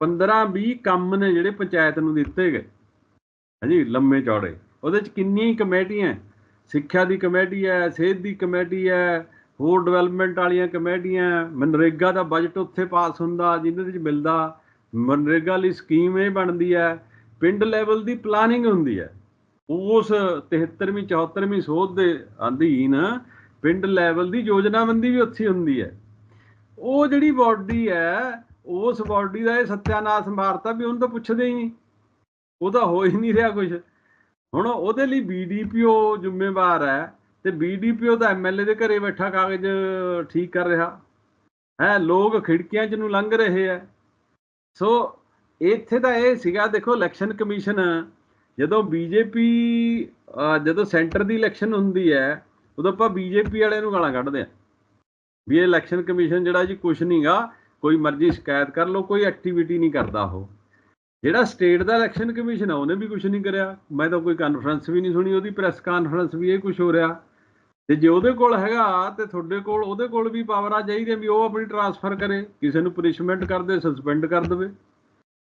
Speaker 2: 15 20 ਕੰਮ ਨੇ ਜਿਹੜੇ ਪੰਚਾਇਤ ਨੂੰ ਦਿੱਤੇ ਗਏ। ਹਾਂਜੀ, ਲੰਮੇ ਚੌੜੇ। ਉਹਦੇ ਚ ਕਿੰਨੀ ਕਮੇਟੀਆਂ? ਸਿੱਖਿਆ ਦੀ ਕਮੇਟੀ ਹੈ, ਸਿਹਤ ਦੀ ਕਮੇਟੀ ਹੈ, ਹੋਰ ਡਿਵੈਲਪਮੈਂਟ ਵਾਲੀਆਂ ਕਮੇਟੀਆਂ, ਮਨਰੇਗਾ ਦਾ ਬਜਟ ਉੱਥੇ ਪਾਸ ਹੁੰਦਾ, ਜਿਹਦੇ ਵਿੱਚ ਮਿਲਦਾ। ਮਨਰੇਗਾ ਲਈ ਸਕੀਮ ਇਹ ਬਣਦੀ ਹੈ, ਪਿੰਡ ਲੈਵਲ ਦੀ ਪਲਾਨਿੰਗ ਹੁੰਦੀ ਹੈ। ਉਸ 73ਵੀਂ 74ਵੀਂ ਸੋਧ ਦੇ ਅਧੀਨ ਪਿੰਡ ਲੈਵਲ ਦੀ ਯੋਜਨਾਬੰਦੀ ਵੀ ਉੱਥੇ ਹੁੰਦੀ ਹੈ। ਉਹ ਜਿਹੜੀ ਬਾਡੀ ਹੈ, ਉਸ ਬਾਡੀ ਦਾ ਇਹ ਸਤਿਆਨਾਸ਼ ਮਾਰਤਾ ਵੀ ਉਹਨੂੰ ਤਾਂ ਪੁੱਛਦੇ ਹੀ ਨਹੀਂ। ਉਹਦਾ ਹੋ ਹੀ ਨਹੀਂ ਰਿਹਾ ਕੁਝ ਹੁਣ ਉਹਦੇ ਲਈ ਬੀਡੀਪੀਓ ਜ਼ਿੰਮੇਵਾਰ ਹੈ ਤੇ ਬੀਡੀਪੀਓ ਤਾਂ ਐਮਐਲਏ ਦੇ ਘਰੇ ਬੈਠਾ ਕਾਗਜ਼ ਠੀਕ ਕਰ ਰਿਹਾ। ਹੈ, ਲੋਕ ਖਿੜਕੀਆਂ 'ਚ ਨੂੰ ਲੰਘ ਰਹੇ ਹੈ। ਸੋ ਇੱਥੇ ਤਾਂ ਇਹ ਸੀਗਾ, ਦੇਖੋ ਇਲੈਕਸ਼ਨ ਕਮਿਸ਼ਨ ਜਦੋਂ ਬੀਜੇਪੀ ਜਦੋਂ ਸੈਂਟਰ ਦੀ ਇਲੈਕਸ਼ਨ ਹੁੰਦੀ ਹੈ, ਉਦੋਂ ਆਪਾਂ ਬੀਜੇਪੀ ਵਾਲਿਆਂ ਨੂੰ ਗਾਲਾਂ ਕੱਢਦੇ ਆ ਵੀ ਇਹ ਇਲੈਕਸ਼ਨ ਕਮਿਸ਼ਨ ਜਿਹੜਾ ਜੀ ਕੁਝ ਨਹੀਂਗਾ ਕੋਈ ਮਰਜ਼ੀ ਸ਼ਿਕਾਇਤ ਕਰ ਲਓ, ਕੋਈ ਐਕਟੀਵਿਟੀ ਨਹੀਂ ਕਰਦਾ ਉਹ। ਜਿਹੜਾ ਸਟੇਟ ਦਾ ਇਲੈਕਸ਼ਨ ਕਮਿਸ਼ਨ ਆ, ਉਹਨੇ ਵੀ ਕੁਝ ਨਹੀਂ ਕਰਿਆ। ਮੈਂ ਤਾਂ ਕੋਈ ਕਾਨਫਰੰਸ ਵੀ ਨਹੀਂ ਸੁਣੀ, ਉਹਦੀ ਪ੍ਰੈਸ ਕਾਨਫਰੰਸ ਵੀ ਇਹ ਕੁਝ ਹੋ ਰਿਹਾ। ਤੇ ਜੇ ਉਹਦੇ ਕੋਲ ਹੈਗਾ, ਤੇ ਤੁਹਾਡੇ ਕੋਲ, ਉਹਦੇ ਕੋਲ ਵੀ ਪਾਵਰਾਂ ਚਾਹੀਦੀਆਂ ਵੀ ਉਹ ਆਪਣੀ ਟਰਾਂਸਫਰ ਕਰੇ। ਕਿਸੇ ਨੂੰ ਪਨਿਸ਼ਮੈਂਟ ਕਰ ਦੇ ਸਸਪੈਂਡ ਕਰ ਦੇਵੇ।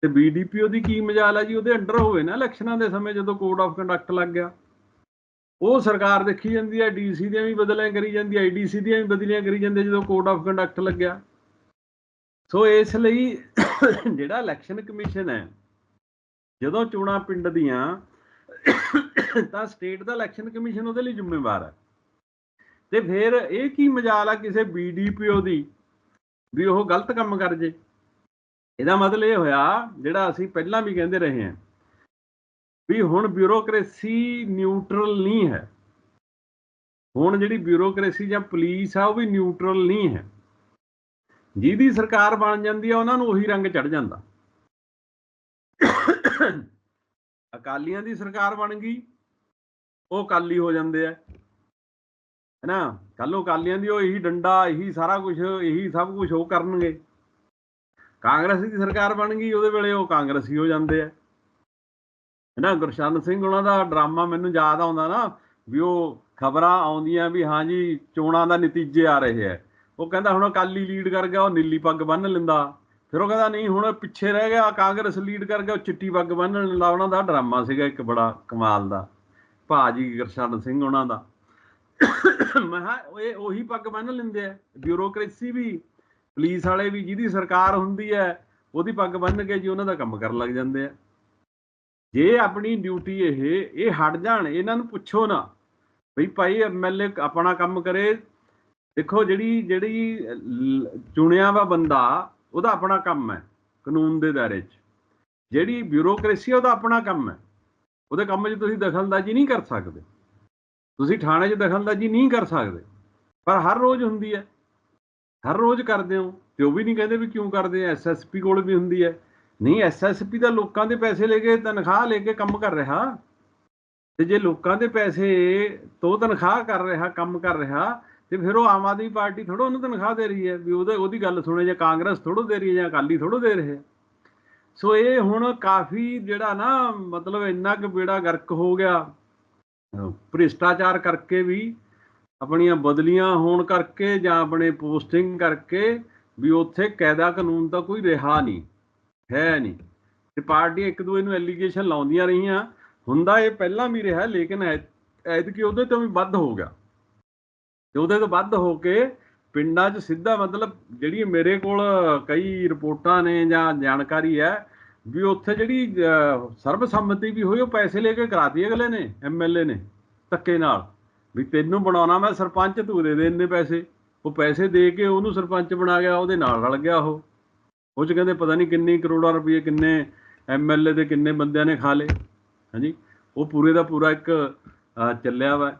Speaker 2: ਤੇ ਬੀਡੀਪੀਓ ਦੀ ਕੀ ਮਜਾਲ ਹੈ ਜੀ? ਉਹਦੇ ਅੰਡਰ ਹੋਵੇ ਨਾ ਇਲੈਕਸ਼ਨਾਂ ਦੇ ਸਮੇਂ ਜਦੋਂ ਕੋਡ ਆਫ ਕੰਡਕਟ ਲੱਗ ਗਿਆ। ਉਹ ਸਰਕਾਰ ਦੇਖੀ ਜਾਂਦੀ ਹੈ ਡੀਸੀ ਦੀਆਂ ਵੀ ਬਦਲੀਆਂ ਕਰੀ ਜਾਂਦੀ ਹੈ ਆਈਡੀਸੀ ਦੀਆਂ ਵੀ ਬਦਲੀਆਂ ਕਰੀ ਜਾਂਦੇ ਜਦੋਂ ਕੋਡ ਆਫ ਕੰਡਕਟ ਲੱਗਿਆ। ਸੋ ਇਸ ਲਈ ਜਿਹੜਾ ਇਲੈਕਸ਼ਨ ਕਮਿਸ਼ਨ ਹੈ ਜਦੋਂ ਚੋਣਾਂ ਪਿੰਡ ਦੀਆਂ, ਤਾਂ ਸਟੇਟ ਦਾ ਇਲੈਕਸ਼ਨ ਕਮਿਸ਼ਨ ਉਹਦੇ ਲਈ ਜ਼ਿੰਮੇਵਾਰ ਹੈ। ਤੇ ਫਿਰ ਇਹ ਕੀ ਮਜਾਲ ਆ ਕਿਸੇ ਬੀਡੀਪੀਓ ਦੀ, ਵੀ ਉਹ ਗਲਤ ਕੰਮ ਕਰ ਜੇ। ਇਹਦਾ ਮਤਲਬ ਇਹ ਹੋਇਆ, ਜਿਹੜਾ ਅਸੀਂ ਪਹਿਲਾਂ ਵੀ ਕਹਿੰਦੇ ਰਹੇ ਹਾਂ, ਵੀ ਹੁਣ ਬਿਊਰੋਕ੍ਰੇਸੀ ਨਿਊਟਰਲ ਨਹੀਂ ਹੈ। ਹੁਣ ਜਿਹੜੀ ਬਿਊਰੋਕ੍ਰੇਸੀ ਜਾਂ ਪੁਲਿਸ ਆ, ਉਹ ਵੀ ਨਿਊਟਰਲ ਨਹੀਂ ਹੈ। ਜਿਹਦੀ ਸਰਕਾਰ ਬਣ ਜਾਂਦੀ ਆ, ਉਹਨਾਂ ਨੂੰ ਉਹੀ ਰੰਗ ਚੜ ਜਾਂਦਾ। ਅਕਾਲੀਆਂ ਦੀ ਸਰਕਾਰ ਬਣ ਗਈ, ਉਹ ਅਕਾਲੀ ਹੋ ਜਾਂਦੇ ਆ। ਹੈਨਾ? ਕੱਲੋਂ ਨੂੰ ਅਕਾਲੀਆਂ ਦੀ ਉਹ ਇਹੀ ਡੰਡਾ, ਇਹੀ ਸਾਰਾ ਕੁਝ ਇਹੀ ਸਭ ਕੁਝ ਉਹ ਕਰਨਗੇ। ਕਾਂਗਰਸ ਦੀ ਸਰਕਾਰ ਬਣ ਗਈ, ਉਹਦੇ ਵੇਲੇ ਉਹ ਕਾਂਗਰਸੀ ਹੋ ਜਾਂਦੇ ਆ। ਨਾ ਗੁਰਸ਼ਨ ਸਿੰਘ ਉਹਨਾਂ ਦਾ ਡਰਾਮਾ ਮੈਨੂੰ ਯਾਦ ਆਉਂਦਾ ਨਾ, ਵੀ ਉਹ ਖਬਰਾਂ ਆਉਂਦੀਆਂ ਵੀ ਹਾਂ ਜੀ, ਚੋਣਾਂ ਦਾ ਨਤੀਜੇ ਆ ਰਹੇ ਹੈ ਉਹ ਕਹਿੰਦਾ ਹੁਣ ਅਕਾਲੀ ਲੀਡ ਕਰ ਗਿਆ, ਉਹ ਨੀਲੀ ਪੱਗ ਬੰਨ ਲੈਂਦਾ। ਫਿਰ ਉਹ ਕਹਿੰਦਾ, ਨਹੀਂ, ਹੁਣ ਪਿੱਛੇ ਰਹਿ ਗਿਆ, ਕਾਂਗਰਸ ਲੀਡ ਕਰਕੇ ਉਹ ਚਿੱਟੀ ਪੱਗ ਬੰਨਣ ਲੈਂਦਾ ਉਹਨਾਂ ਦਾ, ਡਰਾਮਾ ਸੀਗਾ ਇੱਕ ਬੜਾ ਕਮਾਲ ਦਾ, ਭਾਜੀ ਗੁਰਸ਼ਨ ਸਿੰਘ ਉਹਨਾਂ ਦਾ। ਮੈਂ ਕਿਹਾ ਇਹ ਉਹੀ ਪੱਗ ਬੰਨ ਲੈਂਦੇ ਆ ਬਿਊਰੋਕ੍ਰੇਸੀ ਵੀ ਪੁਲਿਸ ਵਾਲੇ ਵੀ, ਜਿਹਦੀ ਸਰਕਾਰ ਹੁੰਦੀ ਹੈ, ਉਹਦੀ ਪੱਗ ਬੰਨ ਕੇ ਜੀ ਉਹਨਾਂ ਦਾ ਕੰਮ ਕਰਨ ਲੱਗ ਜਾਂਦੇ ਆ। ਜੇ ਆਪਣੀ ਡਿਊਟੀ ਇਹ ਇਹ ਹਟ ਜਾਣ, ਇਹਨਾਂ ਨੂੰ ਪੁੱਛੋ ਨਾ, ਬਈ ਭਾਈ ਐਮਐਲਏ ਆਪਣਾ ਕੰਮ ਕਰੇ, ਦੇਖੋ ਜਿਹੜੀ ਜਿਹੜੀ ਚੁਣਿਆ ਵਾ ਬੰਦਾ ਉਹਦਾ ਆਪਣਾ ਕੰਮ ਹੈ, ਕਾਨੂੰਨ ਦੇ ਦਾਇਰੇ 'ਚ। ਜਿਹੜੀ ਬਿਊਰੋਕ੍ਰੇਸੀ ਉਹਦਾ ਆਪਣਾ ਕੰਮ ਹੈ। ਉਹਦੇ ਕੰਮ 'ਚ ਤੁਸੀਂ ਦਖਲਅੰਦਾਜ਼ੀ ਨਹੀਂ ਕਰ ਸਕਦੇ। ਤੁਸੀਂ ਥਾਣੇ 'ਚ ਦਖਲਅੰਦਾਜ਼ੀ ਨਹੀਂ ਕਰ ਸਕਦੇ। ਪਰ ਹਰ ਰੋਜ਼ ਹੁੰਦੀ ਹੈ। ਹਰ ਰੋਜ਼ ਕਰਦੇ ਹੋ। ਤੇ ਉਹ ਵੀ ਨਹੀਂ ਕਹਿੰਦੇ ਵੀ ਕਿਉਂ ਕਰਦੇ ਆ। ਐਸਐਸਪੀ ਕੋਲ ਵੀ ਹੁੰਦੀ ਹੈ। ਨਹੀਂ ਐਸਐਸਪੀ ਦਾ ਲੋਕਾਂ ਦੇ ਪੈਸੇ ਲੈ ਕੇ, ਤਨਖਾਹ ਲੈ ਕੇ ਕੰਮ ਕਰ ਰਿਹਾ। ਤੇ ਜੇ ਲੋਕਾਂ ਦੇ ਪੈਸੇ ਤੋਂ ਤਨਖਾਹ ਕਰ ਰਿਹਾ, ਕੰਮ ਕਰ ਰਿਹਾ ਤੇ ਫਿਰ ਉਹ ਆਮ ਆਦਮੀ ਪਾਰਟੀ ਥੋੜੋ ਉਹਨੂੰ ਤਨਖਾਹ ਦੇ ਰਹੀ ਹੈ ਵੀ ਉਹਦੇ ਉਹਦੀ ਗੱਲ ਸੁਣੇ, ਜਾਂ ਕਾਂਗਰਸ ਥੋੜੋ ਦੇ ਰਹੀ ਹੈ, ਜਾਂ ਅਕਾਲੀ ਥੋੜੋ ਦੇ ਰਹੇ ਸੋ ਇਹ ਹੁਣ ਕਾਫੀ ਜਿਹੜਾ ਨਾ, ਮਤਲਬ ਇੰਨਾ ਕੁ ਬੇੜਾ ਗਰਕ ਹੋ ਗਿਆ। ਭ੍ਰਿਸ਼ਟਾਚਾਰ ਕਰਕੇ ਵੀ ਆਪਣੀਆਂ ਬਦਲੀਆਂ ਹੋਣ ਕਰਕੇ ਜਾਂ ਆਪਣੇ ਪੋਸਟਿੰਗ ਕਰਕੇ ਵੀ ਉੱਥੇ ਕਾਇਦਾ ਕਾਨੂੰਨ ਤਾਂ ਕੋਈ ਰਿਹਾ ਨਹੀਂ, ਹੈ ਨਹੀਂ। ਤੇ ਪਾਰਟੀ ਇੱਕ ਦੂਏ ਨੂੰ ਐਲੀਗੇਸ਼ਨ ਲਾਉਂਦੀਆਂ ਰਹੀਆਂ। ਹੁੰਦਾ ਇਹ ਪਹਿਲਾਂ ਵੀ ਰਿਹਾ, ਲੇਕਿਨ ਐਤਕੀ ਉਹਦੇ ਤੋਂ ਵੀ ਵੱਧ ਹੋ ਗਿਆ। ਤੇ ਉਹਦੇ ਤੋਂ ਵੱਧ ਹੋ ਕੇ ਪਿੰਡਾਂ 'ਚ ਸਿੱਧਾ ਮਤਲਬ ਜਿਹੜੀ ਮੇਰੇ ਕੋਲ ਕਈ ਰਿਪੋਰਟਾਂ ਨੇ ਜਾਂ ਜਾਣਕਾਰੀ ਹੈ ਵੀ ਉੱਥੇ ਜਿਹੜੀ ਸਰਬਸੰਮਤੀ ਵੀ ਹੋਈ, ਉਹ ਪੈਸੇ ਲੈ ਕੇ ਕਰਾਤੀ ਅਗਲੇ ਨੇ ਐਮਐਲਏ ਨੇ, ਧੱਕੇ ਨਾਲ। ਵੀ ਤੈਨੂੰ ਬਣਾਉਣਾ ਮੈਂ ਸਰਪੰਚ, ਤੂੰ ਦੇ ਦੇ ਇੰਨੇ ਪੈਸੇ। ਉਹ ਪੈਸੇ ਦੇ ਕੇ ਉਹਨੂੰ ਸਰਪੰਚ ਬਣਾ ਗਿਆ, ਉਹਦੇ ਨਾਲ ਰਲ ਗਿਆ ਉਹ। ਉਹ ਚ ਕਹਿੰਦੇ ਪਤਾ ਨਹੀਂ ਕਿੰਨੇ ਕਰੋੜਾਂ ਰੁਪਏ ਕਿੰਨੇ ਐਮਐਲਏ ਦੇ ਕਿੰਨੇ ਬੰਦਿਆਂ ਨੇ ਖਾ ਲਏ ਹਾਂਜੀ ਉਹ ਪੂਰੇ ਦਾ ਪੂਰਾ ਇੱਕ ਚੱਲਿਆ ਵਾ।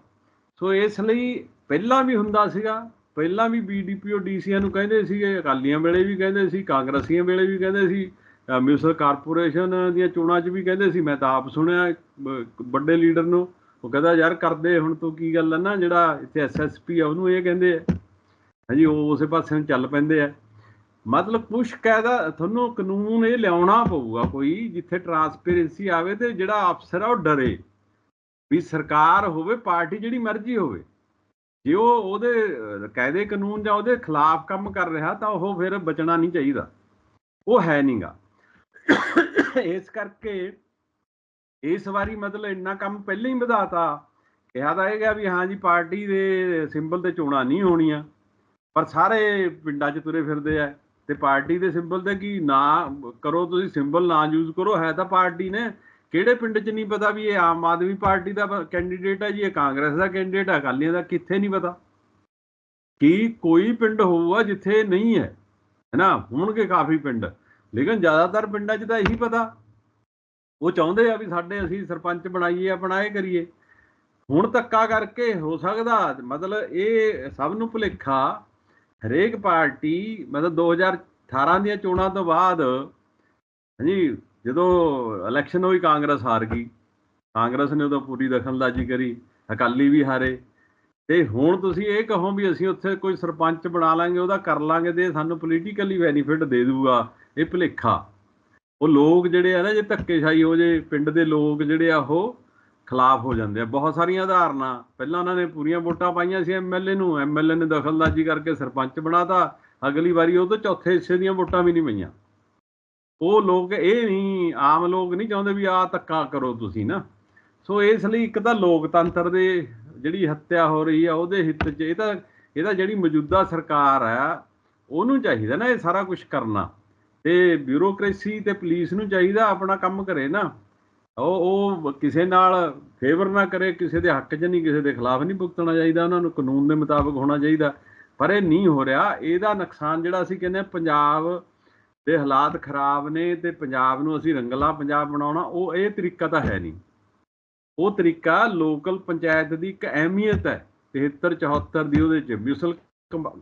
Speaker 2: ਸੋ ਇਸ ਲਈ ਪਹਿਲਾਂ ਵੀ ਹੁੰਦਾ ਸੀਗਾ ਪਹਿਲਾਂ ਵੀ ਬੀਡੀਪੀਓ ਡੀਸੀਆਂ ਨੂੰ ਕਹਿੰਦੇ ਸੀਗੇ ਅਕਾਲੀਆਂ ਵੇਲੇ ਵੀ ਕਹਿੰਦੇ ਸੀ ਕਾਂਗਰਸੀਆਂ ਵੇਲੇ ਵੀ ਕਹਿੰਦੇ ਸੀ ਅਹ, ਮਿਊਨਿਸਪਲ ਕਾਰਪੋਰੇਸ਼ਨ ਦੀਆਂ ਚੋਣਾਂ 'ਚ ਵੀ ਕਹਿੰਦੇ ਸੀ ਮੈਂ ਤਾਂ ਆਪ ਸੁਣਿਆ ਵੱਡੇ ਲੀਡਰ ਨੂੰ ਉਹ ਕਹਿੰਦਾ ਯਾਰ ਕਰਦੇ ਹੁਣ ਤੋਂ ਕੀ ਗੱਲ ਹੈ ਨਾ ਜਿਹੜਾ ਇੱਥੇ ਐਸਐਸਪੀ ਆ ਉਹਨੂੰ ਇਹ ਕਹਿੰਦੇ ਆ। ਹਾਂਜੀ ਉਹ ਉਸੇ ਪਾਸੇ ਨੂੰ ਚੱਲ ਪੈਂਦੇ ਆ। ਮਤਲਬ ਕੁਛ ਕਾਇਦਾ ਤੁਹਾਨੂੰ ਕਾਨੂੰਨ ਇਹ ਲਿਆਉਣਾ ਪਊਗਾ ਕੋਈ ਜਿੱਥੇ ਟਰਾਂਸਪੇਰੈਂਸੀ ਆਵੇ ਤੇ ਜਿਹੜਾ ਅਫਸਰ ਆ ਉਹ ਡਰੇ ਵੀ ਸਰਕਾਰ ਹੋਵੇ ਪਾਰਟੀ ਜਿਹੜੀ ਮਰਜ਼ੀ ਹੋਵੇ। ਜੇ ਉਹ ਉਹਦੇ ਅਹ, ਕਾਇਦੇ ਕਾਨੂੰਨ ਜਾਂ ਉਹਦੇ ਖਿਲਾਫ ਕੰਮ ਕਰ ਰਿਹਾ ਤਾਂ ਉਹ ਫਿਰ ਬਚਣਾ ਨਹੀਂ ਚਾਹੀਦਾ। ਉਹ ਹੈ ਨਹੀਂਗਾ ਇਸ ਕਰਕੇ ਇਸ ਵਾਰੀ ਮਤਲਬ ਇੰਨਾ ਕੰਮ ਪਹਿਲਾਂ ਹੀ ਵਧਾਤਾ। ਕਿਹਾ ਤਾਂ ਇਹ ਗਿਆ ਵੀ ਹਾਂ ਜੀ ਪਾਰਟੀ ਦੇ ਸਿੰਬਲ ਤੇ ਚੋਣਾਂ ਨਹੀਂ ਹੋਣੀਆਂ ਪਰ ਸਾਰੇ ਪਿੰਡਾਂ 'ਚ ਤੁਰੇ ਫਿਰਦੇ ਆ। ਤੇ ਪਾਰਟੀ ਦੇ ਸਿੰਬਲ ਤੇ ਕੀ ਨਾ ਕਰੋ ਤੁਸੀਂ ਸਿੰਬਲ ਨਾ ਯੂਜ਼ ਕਰੋ ਹੈ ਤਾਂ ਪਾਰਟੀ ਨੇ। ਕਿਹੜੇ ਪਿੰਡ 'ਚ ਨਹੀਂ ਪਤਾ ਵੀ ਇਹ ਆਮ ਆਦਮੀ ਪਾਰਟੀ ਦਾ ਕੈਂਡੀਡੇਟ ਹੈ ਜੀ, ਇਹ ਕਾਂਗਰਸ ਦਾ ਕੈਂਡੀਡੇਟ ਹੈ ਅਕਾਲੀਆਂ ਦਾ ਕਿੱਥੇ ਨਹੀਂ ਪਤਾ? ਕਿ ਕੋਈ ਪਿੰਡ ਹੋਊਗਾ ਜਿੱਥੇ ਨਹੀਂ ਹੈ, ਹੈਨਾ? ਹੋਣਗੇ ਕਾਫੀ ਪਿੰਡ, ਲੇਕਿਨ ਜ਼ਿਆਦਾਤਰ ਪਿੰਡਾਂ 'ਚ ਤਾਂ ਇਹੀ ਪਤਾ। ਉਹ ਚਾਹੁੰਦੇ ਆ ਵੀ ਸਾਡੇ ਅਸੀਂ ਸਰਪੰਚ ਬਣਾਈਏ, ਆਪਣਾ ਇਹ ਕਰੀਏ। ਹੁਣ ਧੱਕਾ ਕਰਕੇ ਹੋ ਸਕਦਾ, ਮਤਲਬ ਇਹ ਸਭ ਨੂੰ ਭੁਲੇਖਾ, ਹਰੇਕ ਪਾਰਟੀ, ਮਤਲਬ 2018 ਦੀਆਂ ਚੋਣਾਂ ਤੋਂ ਬਾਅਦ, ਹਾਂਜੀ ਜਦੋਂ ਇਲੈਕਸ਼ਨ ਹੋਈ, ਕਾਂਗਰਸ ਹਾਰ ਗਈ। ਕਾਂਗਰਸ ਨੇ ਉਦੋਂ ਪੂਰੀ ਦਖਲਅੰਦਾਜ਼ੀ ਕਰੀ, ਅਕਾਲੀ ਵੀ ਹਾਰੇ। ਤੇ ਹੁਣ ਤੁਸੀਂ ਇਹ ਕਹੋ ਵੀ ਅਸੀਂ ਉੱਥੇ ਕੋਈ ਸਰਪੰਚ ਬਣਾ ਲਾਂਗੇ, ਉਹਦਾ ਕਰ ਲਾਂਗੇ ਤੇ ਸਾਨੂੰ ਪੋਲੀਟੀਕਲੀ ਬੈਨੀਫਿਟ ਦੇ ਦੂਗਾ, ਇਹ ਭੁਲੇਖਾ। ਉਹ ਲੋਕ ਜਿਹੜੇ ਆ ਨਾ, ਜੇ ਧੱਕੇਸ਼ਾਹੀ ਹੋ ਜੇ, ਪਿੰਡ ਦੇ ਲੋਕ ਜਿਹੜੇ ਆ, ਉਹ ਖਿਲਾਫ ਹੋ ਜਾਂਦੇ ਆ। ਬਹੁਤ ਸਾਰੀਆਂ ਉਦਾਹਰਨਾਂ। ਪਹਿਲਾਂ ਉਹਨਾਂ ਨੇ ਪੂਰੀਆਂ ਵੋਟਾਂ ਪਾਈਆਂ ਸੀ ਐਮਐਲਏ ਨੂੰ। ਐਮਐਲਏ ਨੇ ਦਖਲਅੰਦਾਜ਼ੀ ਕਰਕੇ ਸਰਪੰਚ ਬਣਾਤਾ। ਅਗਲੀ ਵਾਰੀ ਉਹ ਤੋਂ ਚੌਥੇ ਹਿੱਸੇ ਦੀਆਂ ਵੋਟਾਂ ਵੀ ਨਹੀਂ ਪਈਆਂ। ਉਹ ਲੋਕ ਇਹ ਨਹੀਂ ਆਮ ਲੋਕ ਨਹੀਂ ਚਾਹੁੰਦੇ ਵੀ ਆਹ ਧੱਕਾ ਕਰੋ ਤੁਸੀਂ ਨਾ। ਸੋ ਇਸ ਲਈ ਇੱਕ ਤਾਂ ਲੋਕਤੰਤਰ ਦੇ ਜਿਹੜੀ ਹੱਤਿਆ ਹੋ ਰਹੀ ਆ, ਉਹਦੇ ਹਿੱਤ 'ਚ ਇਹ ਤਾਂ ਇਹਦਾ ਜਿਹੜੀ ਮੌਜੂਦਾ ਸਰਕਾਰ ਆ, ਉਹਨੂੰ ਚਾਹੀਦਾ ਨਾ ਇਹ ਸਾਰਾ ਕੁਝ ਕਰਨਾ। ਤੇ ਬਿਊਰੋਕ੍ਰੇਸੀ ਤੇ ਪੁਲਿਸ ਨੂੰ ਚਾਹੀਦਾ ਆਪਣਾ ਕੰਮ ਕਰੇ ਨਾ। ਉਹ ਉਹ ਕਿਸੇ ਨਾਲ ਫੇਵਰ ਨਾ ਕਰੇ, ਕਿਸੇ ਦੇ ਹੱਕ 'ਚ ਨਹੀਂ, ਕਿਸੇ ਦੇ ਖਿਲਾਫ ਨਹੀਂ ਭੁਗਤਣਾ ਚਾਹੀਦਾ, ਉਹਨਾਂ ਨੂੰ ਕਾਨੂੰਨ ਦੇ ਮੁਤਾਬਕ ਹੋਣਾ ਚਾਹੀਦਾ। ਪਰ ਇਹ ਨਹੀਂ ਹੋ ਰਿਹਾ। ਇਹਦਾ ਨੁਕਸਾਨ ਜਿਹੜਾ ਅਸੀਂ ਕਹਿੰਦੇ ਹਾਂ, ਪੰਜਾਬ ਦੇ ਹਾਲਾਤ ਖਰਾਬ ਨੇ ਤੇ ਪੰਜਾਬ ਨੂੰ ਅਸੀਂ ਰੰਗਲਾ ਪੰਜਾਬ ਬਣਾਉਣਾ, ਉਹ ਇਹ ਤਰੀਕਾ ਤਾਂ ਹੈ ਨਹੀਂ। ਉਹ ਤਰੀਕਾ ਲੋਕਲ ਪੰਚਾਇਤ ਦੀ ਇੱਕ ਅਹਿਮੀਅਤ ਹੈ 73 74 ਦੀ ਉਹਦੇ ਚ ਮਿਊਨਿਸਪਲ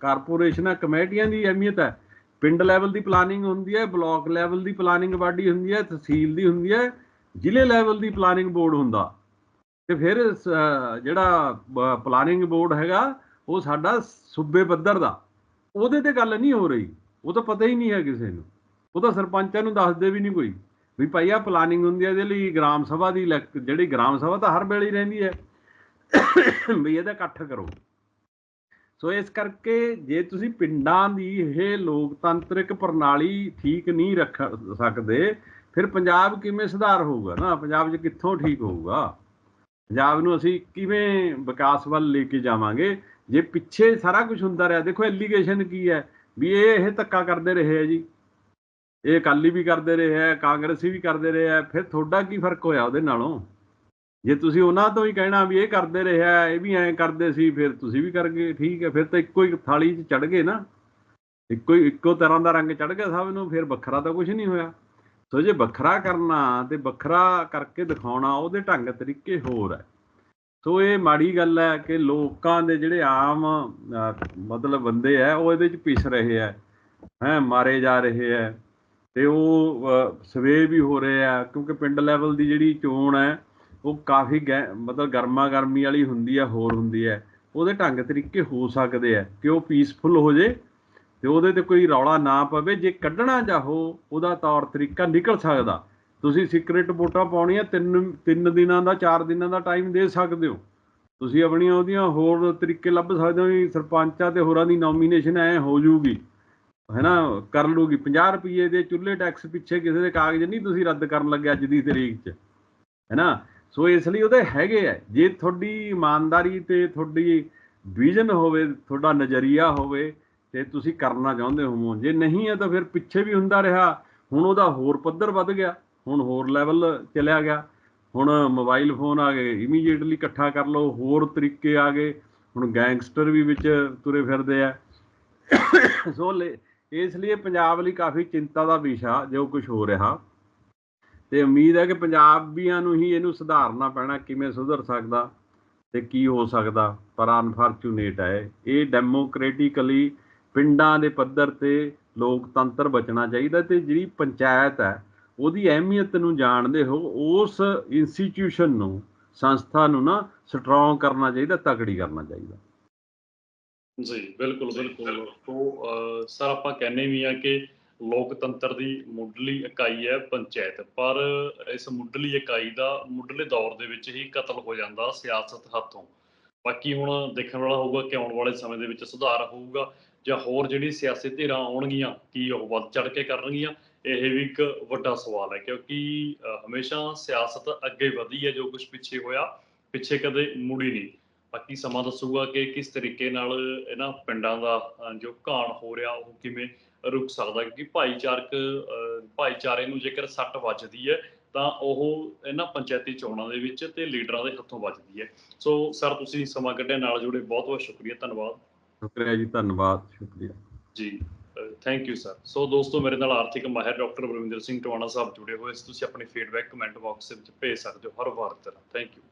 Speaker 2: ਕਾਰਪੋਰੇਸ਼ਨਾਂ, ਕਮੇਟੀਆਂ ਦੀ ਅਹਿਮੀਅਤ ਹੈ। ਪਿੰਡ ਲੈਵਲ ਦੀ ਪਲਾਨਿੰਗ ਹੁੰਦੀ ਹੈ, ਬਲਾਕ ਲੈਵਲ ਦੀ ਪਲਾਨਿੰਗ ਬਾਡੀ ਹੁੰਦੀ ਹੈ, ਤਹਿਸੀਲ ਦੀ ਹੁੰਦੀ ਹੈ, ਜ਼ਿਲ੍ਹੇ ਲੈਵਲ ਦੀ ਪਲਾਨਿੰਗ ਬੋਰਡ ਹੁੰਦਾ। ਤੇ ਫਿਰ ਜਿਹੜਾ ਪਲਾਨਿੰਗ ਬੋਰਡ ਹੈਗਾ, ਉਹ ਸਾਡਾ ਸੂਬੇ ਪੱਧਰ ਦਾ। ਉਹਦੇ ਤੇ ਗੱਲ ਨਹੀਂ ਹੋ ਰਹੀ। ਉਹ ਤਾਂ ਪਤਾ ਹੀ ਨਹੀਂ ਹੈ ਕਿਸੇ ਨੂੰ। ਉਹ ਤਾਂ ਸਰਪੰਚਾਂ ਨੂੰ ਦੱਸਦੇ ਵੀ ਨਹੀਂ ਕੋਈ। ਵੀ ਭਾਈ ਆ ਪਲਾਨਿੰਗ ਹੁੰਦੀ ਹੈ ਇਹਦੇ ਲਈ ਗ੍ਰਾਮ ਸਭਾ ਦੀ elect- ਜਿਹੜੀ ਗ੍ਰਾਮ ਸਭਾ ਤਾਂ ਹਰ ਵੇਲੇ ਹੀ ਰਹਿੰਦੀ ਹੈ। ਵੀ ਇਹਦਾ ਇਕੱਠ ਕਰੋ। ਸੋ ਇਸ ਕਰਕੇ ਜੇ ਤੁਸੀਂ ਪਿੰਡਾਂ ਦੀ ਇਹ ਲੋਕਤੰਤਰਿਕ ਪ੍ਰਣਾਲੀ ਠੀਕ ਨਹੀਂ ਰੱਖ ਸਕਦੇ, ਫਿਰ ਪੰਜਾਬ ਕਿਵੇਂ ਸੁਧਾਰ ਹੋਊਗਾ ਨਾ? ਪੰਜਾਬ 'ਚ ਕਿੱਥੋਂ ਠੀਕ ਹੋਊਗਾ? ਪੰਜਾਬ ਨੂੰ ਅਸੀਂ ਕਿਵੇਂ ਵਿਕਾਸ ਵੱਲ ਲੈ ਕੇ ਜਾਵਾਂਗੇ? ਜੇ ਪਿੱਛੇ ਸਾਰਾ ਕੁਝ ਹੁੰਦਾ ਰਿਹਾ, ਦੇਖੋ ਐਲੀਗੇਸ਼ਨ ਕੀ ਹੈ? ਵੀ ਇਹ ਇਹ ਧੱਕਾ ਕਰਦੇ ਰਹੇ ਆ ਜੀ। ਇਹ ਅਕਾਲੀ ਵੀ ਕਰਦੇ ਰਹੇ ਹੈ, ਕਾਂਗਰਸੀ ਵੀ ਕਰਦੇ ਰਹੇ ਹੈ, ਫਿਰ ਤੁਹਾਡਾ ਕੀ ਫ਼ਰਕ ਹੋਇਆ ਉਹਦੇ ਨਾਲੋਂ? ਜੇ ਤੁਸੀਂ ਉਹਨਾਂ ਤੋਂ ਹੀ ਕਹਿਣਾ ਵੀ ਇਹ ਕਰਦੇ ਰਿਹਾ ਇਹ ਵੀ ਐਂ ਕਰਦੇ ਸੀ, ਫਿਰ ਤੁਸੀਂ ਵੀ ਕਰ ਗਏ, ਠੀਕ ਹੈ, ਫਿਰ ਤਾਂ ਇੱਕੋ ਹੀ ਥਾਲੀ 'ਚ ਚੜ ਗਏ ਨਾ। ਇੱਕੋ ਹੀ, ਇੱਕੋ ਤਰ੍ਹਾਂ ਦਾ ਰੰਗ ਚੜ ਗਿਆ ਸਭ ਨੂੰ, ਫਿਰ ਵੱਖਰਾ ਤਾਂ ਕੁਝ ਨਹੀਂ ਹੋਇਆ। ਸੋ ਜੇ ਵੱਖਰਾ ਕਰਨਾ ਤੇ ਵੱਖਰਾ ਕਰਕੇ ਦਿਖਾਉਣਾ, ਉਹਦੇ ਢੰਗ ਤਰੀਕੇ ਹੋਰ ਹੈ। ਸੋ ਇਹ ਮਾੜੀ ਗੱਲ ਹੈ ਕਿ ਲੋਕਾਂ ਦੇ ਜਿਹੜੇ ਆਮ ਮਤਲਬ ਬੰਦੇ ਆ ਉਹ ਇਹਦੇ 'ਚ ਪਿਸ ਰਹੇ ਆ ਹੈ, ਮਾਰੇ ਜਾ ਰਹੇ ਆ ਤੇ ਉਹ ਸਵੇ ਵੀ ਹੋ ਰਹੇ ਆ, ਕਿਉਂਕਿ ਪਿੰਡ ਲੈਵਲ ਦੀ ਜਿਹੜੀ ਚੋਣ ਹੈ, ਉਹ ਕਾਫੀ ਗੈ- ਮਤਲਬ ਗਰਮਾ ਗਰਮੀ ਵਾਲੀ ਹੁੰਦੀ ਆ ਹੋਰ ਹੁੰਦੀ ਹੈ। ਉਹਦੇ ਢੰਗ ਤਰੀਕੇ ਹੋ ਸਕਦੇ ਆ, ਕਿ ਉਹ ਪੀਸਫੁਲ ਹੋ ਜੇ, ਤੇ ਉਹਦੇ ਤੇ ਕੋਈ ਰੌਲਾ ਨਾ ਪਵੇ। ਜੇ ਕੱਢਣਾ ਚਾਹੋ, ਉਹਦਾ ਤੌਰ ਤਰੀਕਾ ਨਿਕਲ ਸਕਦਾ। ਤੁਸੀਂ ਸੀਕ੍ਰੀਟ ਵੋਟਾਂ ਪਾਉਣੀਆਂ, ਤਿੰਨ ਤਿੰਨ ਦਿਨਾਂ ਦਾ, ਚਾਰ ਦਿਨਾਂ ਦਾ ਟਾਈਮ ਦੇ ਸਕਦੇ ਹੋ। ਤੁਸੀਂ ਆਪਣੀਆਂ ਉਹਦੀਆਂ ਹੋਰ ਤਰੀਕੇ ਲੱਭ ਸਕਦੇ ਹੋ ਵੀ ਸਰਪੰਚਾਂ ਤੇ ਹੋਰਾਂ ਦੀ ਨੋਮੀਨੇਸ਼ਨ ਐ ਹੋ ਜੂਗੀ। ਹੈਨਾ, ਕਰ ਲੂਗੀ। 50 ਰੁਪਏ ਦੇ ਚੁੱਲ੍ਹੇ ਟੈਕਸ ਪਿੱਛੇ ਕਿਸੇ ਦੇ ਕਾਗਜ਼ ਨਹੀਂ ਤੁਸੀਂ ਰੱਦ ਕਰਨ ਲੱਗੇ ਅੱਜ ਦੀ ਤਰੀਕ 'ਚ, ਹੈਨਾ? ਸੋ ਇਸ ਲਈ ਉਹਦੇ ਹੈਗੇ ਆ। ਜੇ ਤੁਹਾਡੀ ਇਮਾਨਦਾਰੀ ਤੇ ਤੁਹਾਡੀ ਵਿਜ਼ਨ ਹੋਵੇ, ਤੁਹਾਡਾ ਨਜ਼ਰੀਆ ਹੋਵੇ, ਤੇ ਤੁਸੀਂ ਕਰਨਾ ਚਾਹੁੰਦੇ ਹੋ ਜੇ ਨਹੀਂ ਹੈ ਤਾਂ ਫਿਰ ਪਿੱਛੇ ਵੀ ਹੁੰਦਾ ਰਿਹਾ। ਹੁਣ ਉਹਦਾ ਹੋਰ ਪੱਧਰ ਵੱਧ ਗਿਆ। ਹੁਣ ਹੋਰ ਲੈਵਲ ਚਲਿਆ ਗਿਆ। ਹੁਣ ਮੋਬਾਈਲ ਫੋਨ ਆ ਗਏ। ਇਮੀਡੀਏਟਲੀ ਇਕੱਠਾ ਕਰ ਲਓ। ਹੋਰ ਤਰੀਕੇ ਆ ਗਏ। ਹੁਣ ਗੈਂਗਸਟਰ ਵੀ ਵਿੱਚ ਤੁਰੇ ਫਿਰਦੇ ਆ। ਸੋ ਲੈ- ਇਸ ਲਈ ਪੰਜਾਬ ਲਈ ਕਾਫੀ ਚਿੰਤਾ ਦਾ ਵਿਸ਼ਾ ਜੋ ਕੁਝ ਹੋ ਰਿਹਾ। ਤੇ ਉਮੀਦ ਹੈ ਕਿ ਪੰਜਾਬੀਆਂ ਨੂੰ ਹੀ ਇਹਨੂੰ ਸੁਧਾਰਨਾ ਪੈਣਾ, ਕਿਵੇਂ ਸੁਧਰ ਸਕਦਾ ਤੇ ਕੀ ਹੋ ਸਕਦਾ, ਪਰ ਅਨਫੋਰਚੂਨੇਟ ਹੈ। ਇਹ ਡੈਮੋਕ੍ਰੈਟਿਕਲੀ ਪਿੰਡਾਂ ਦੇ ਪੱਧਰ ਤੇ ਲੋਕਤੰਤਰ ਬਚਣਾ ਚਾਹੀਦਾ ਤੇ ਜਿਹੜੀ ਪੰਚਾਇਤ ਹੈ, ਉਹਦੀ ਅਹਿਮੀਅਤ ਨੂੰ ਜਾਣਦੇ ਹੋ, ਉਸ ਇੰਸਟੀਟਿਊਸ਼ਨ ਨੂੰ, ਸੰਸਥਾ ਨੂੰ ਨਾ ਸਟਰੋਂਗ ਕਰਨਾ ਚਾਹੀਦਾ, ਤਕੜੀ ਕਰਨਾ ਚਾਹੀਦਾ।
Speaker 1: ਜੀ ਬਿਲਕੁਲ ਬਿਲਕੁਲ। ਤੋਂ ਸਰ ਆਪਾਂ ਕਹਿੰਦੇ ਵੀ ਆ ਕਿ ਲੋਕਤੰਤਰ ਦੀ ਮੁੱਢਲੀ ਇਕਾਈ ਹੈ ਪੰਚਾਇਤ ਪਰ ਇਸ ਮੁੱਢਲੀ ਇਕਾਈ ਦਾ ਮੁੱਢਲੇ ਦੌਰ ਦੇ ਵਿੱਚ ਹੀ ਕਤਲ ਹੋ ਜਾਂਦਾ ਸਿਆਸਤ ਹੱਥੋਂ। ਬਾਕੀ ਹੁਣ ਦੇਖਣ ਵਾਲਾ ਹੋਊਗਾ ਕਿ ਆਉਣ ਵਾਲੇ ਸਮੇਂ ਦੇ ਵਿੱਚ ਸੁਧਾਰ ਹੋਊਗਾ ਜਾਂ ਹੋਰ ਜਿਹੜੀ ਸਿਆਸੀ ਧਿਰਾਂ ਆਉਣਗੀਆਂ ਕੀ ਉਹ ਵੱਧ ਚੜ ਕੇ ਕਰਨਗੀਆਂ ਇਹ ਵੀ ਇੱਕ ਵੱਡਾ ਸਵਾਲ ਹੈ ਕਿਉਂਕਿ ਹਮੇਸ਼ਾ ਸਿਆਸਤ ਅੱਗੇ ਵਧੀ ਹੈ ਜੋ ਕੁਝ ਪਿੱਛੇ ਹੋਇਆ ਪਿੱਛੇ ਕਦੇ ਮੁੜੀ ਨਹੀਂ। ਬਾਕੀ ਸਮਾਂ ਦੱਸੂਗਾ ਕਿ ਕਿਸ ਤਰੀਕੇ ਨਾਲ ਇਹਨਾਂ ਪਿੰਡਾਂ ਦਾ ਜੋ ਘਾਣ ਹੋ ਰਿਹਾ ਉਹ ਕਿਵੇਂ ਰੁਕ ਸਕਦਾ ਕਿਉਂਕਿ ਭਾਈਚਾਰਕ ਭਾਈਚਾਰੇ ਨੂੰ ਜੇਕਰ ਸੱਟ ਵੱਜਦੀ ਹੈ ਤਾਂ ਉਹ ਇਹਨਾਂ ਪੰਚਾਇਤੀ ਚੋਣਾਂ ਦੇ ਵਿੱਚ ਤੇ ਲੀਡਰਾਂ ਦੇ ਹੱਥੋਂ ਵੱਜਦੀ ਹੈ। ਸੋ ਸਰ ਤੁਸੀਂ ਸਮਾਂ ਕੱਢਿਆ ਨਾਲ ਜੁੜੇ ਬਹੁਤ ਬਹੁਤ ਸ਼ੁਕਰੀਆ ਧੰਨਵਾਦ।
Speaker 2: ਸ਼ੁਕਰੀਆ ਜੀ ਧੰਨਵਾਦ ਸ਼ੁਕਰੀਆ।
Speaker 1: ਜੀ ਥੈਂਕ ਯੂ ਸਰ ਸੋ ਦੋਸਤੋ ਮੇਰੇ ਨਾਲ ਆਰਥਿਕ ਮਾਹਿਰ ਡਾਕਟਰ ਬਲਵਿੰਦਰ ਸਿੰਘ ਟਵਾਣਾ ਸਾਹਿਬ ਜੁੜੇ ਹੋਏ ਸੀ। ਤੁਸੀਂ ਆਪਣੀ ਫੀਡਬੈਕ ਕਮੈਂਟ ਬਾਕਸ ਵਿੱਚ ਭੇਜ ਸਕਦੇ ਹੋ ਹਰ ਵਾਰ ਤਰ੍ਹਾਂ। Thank you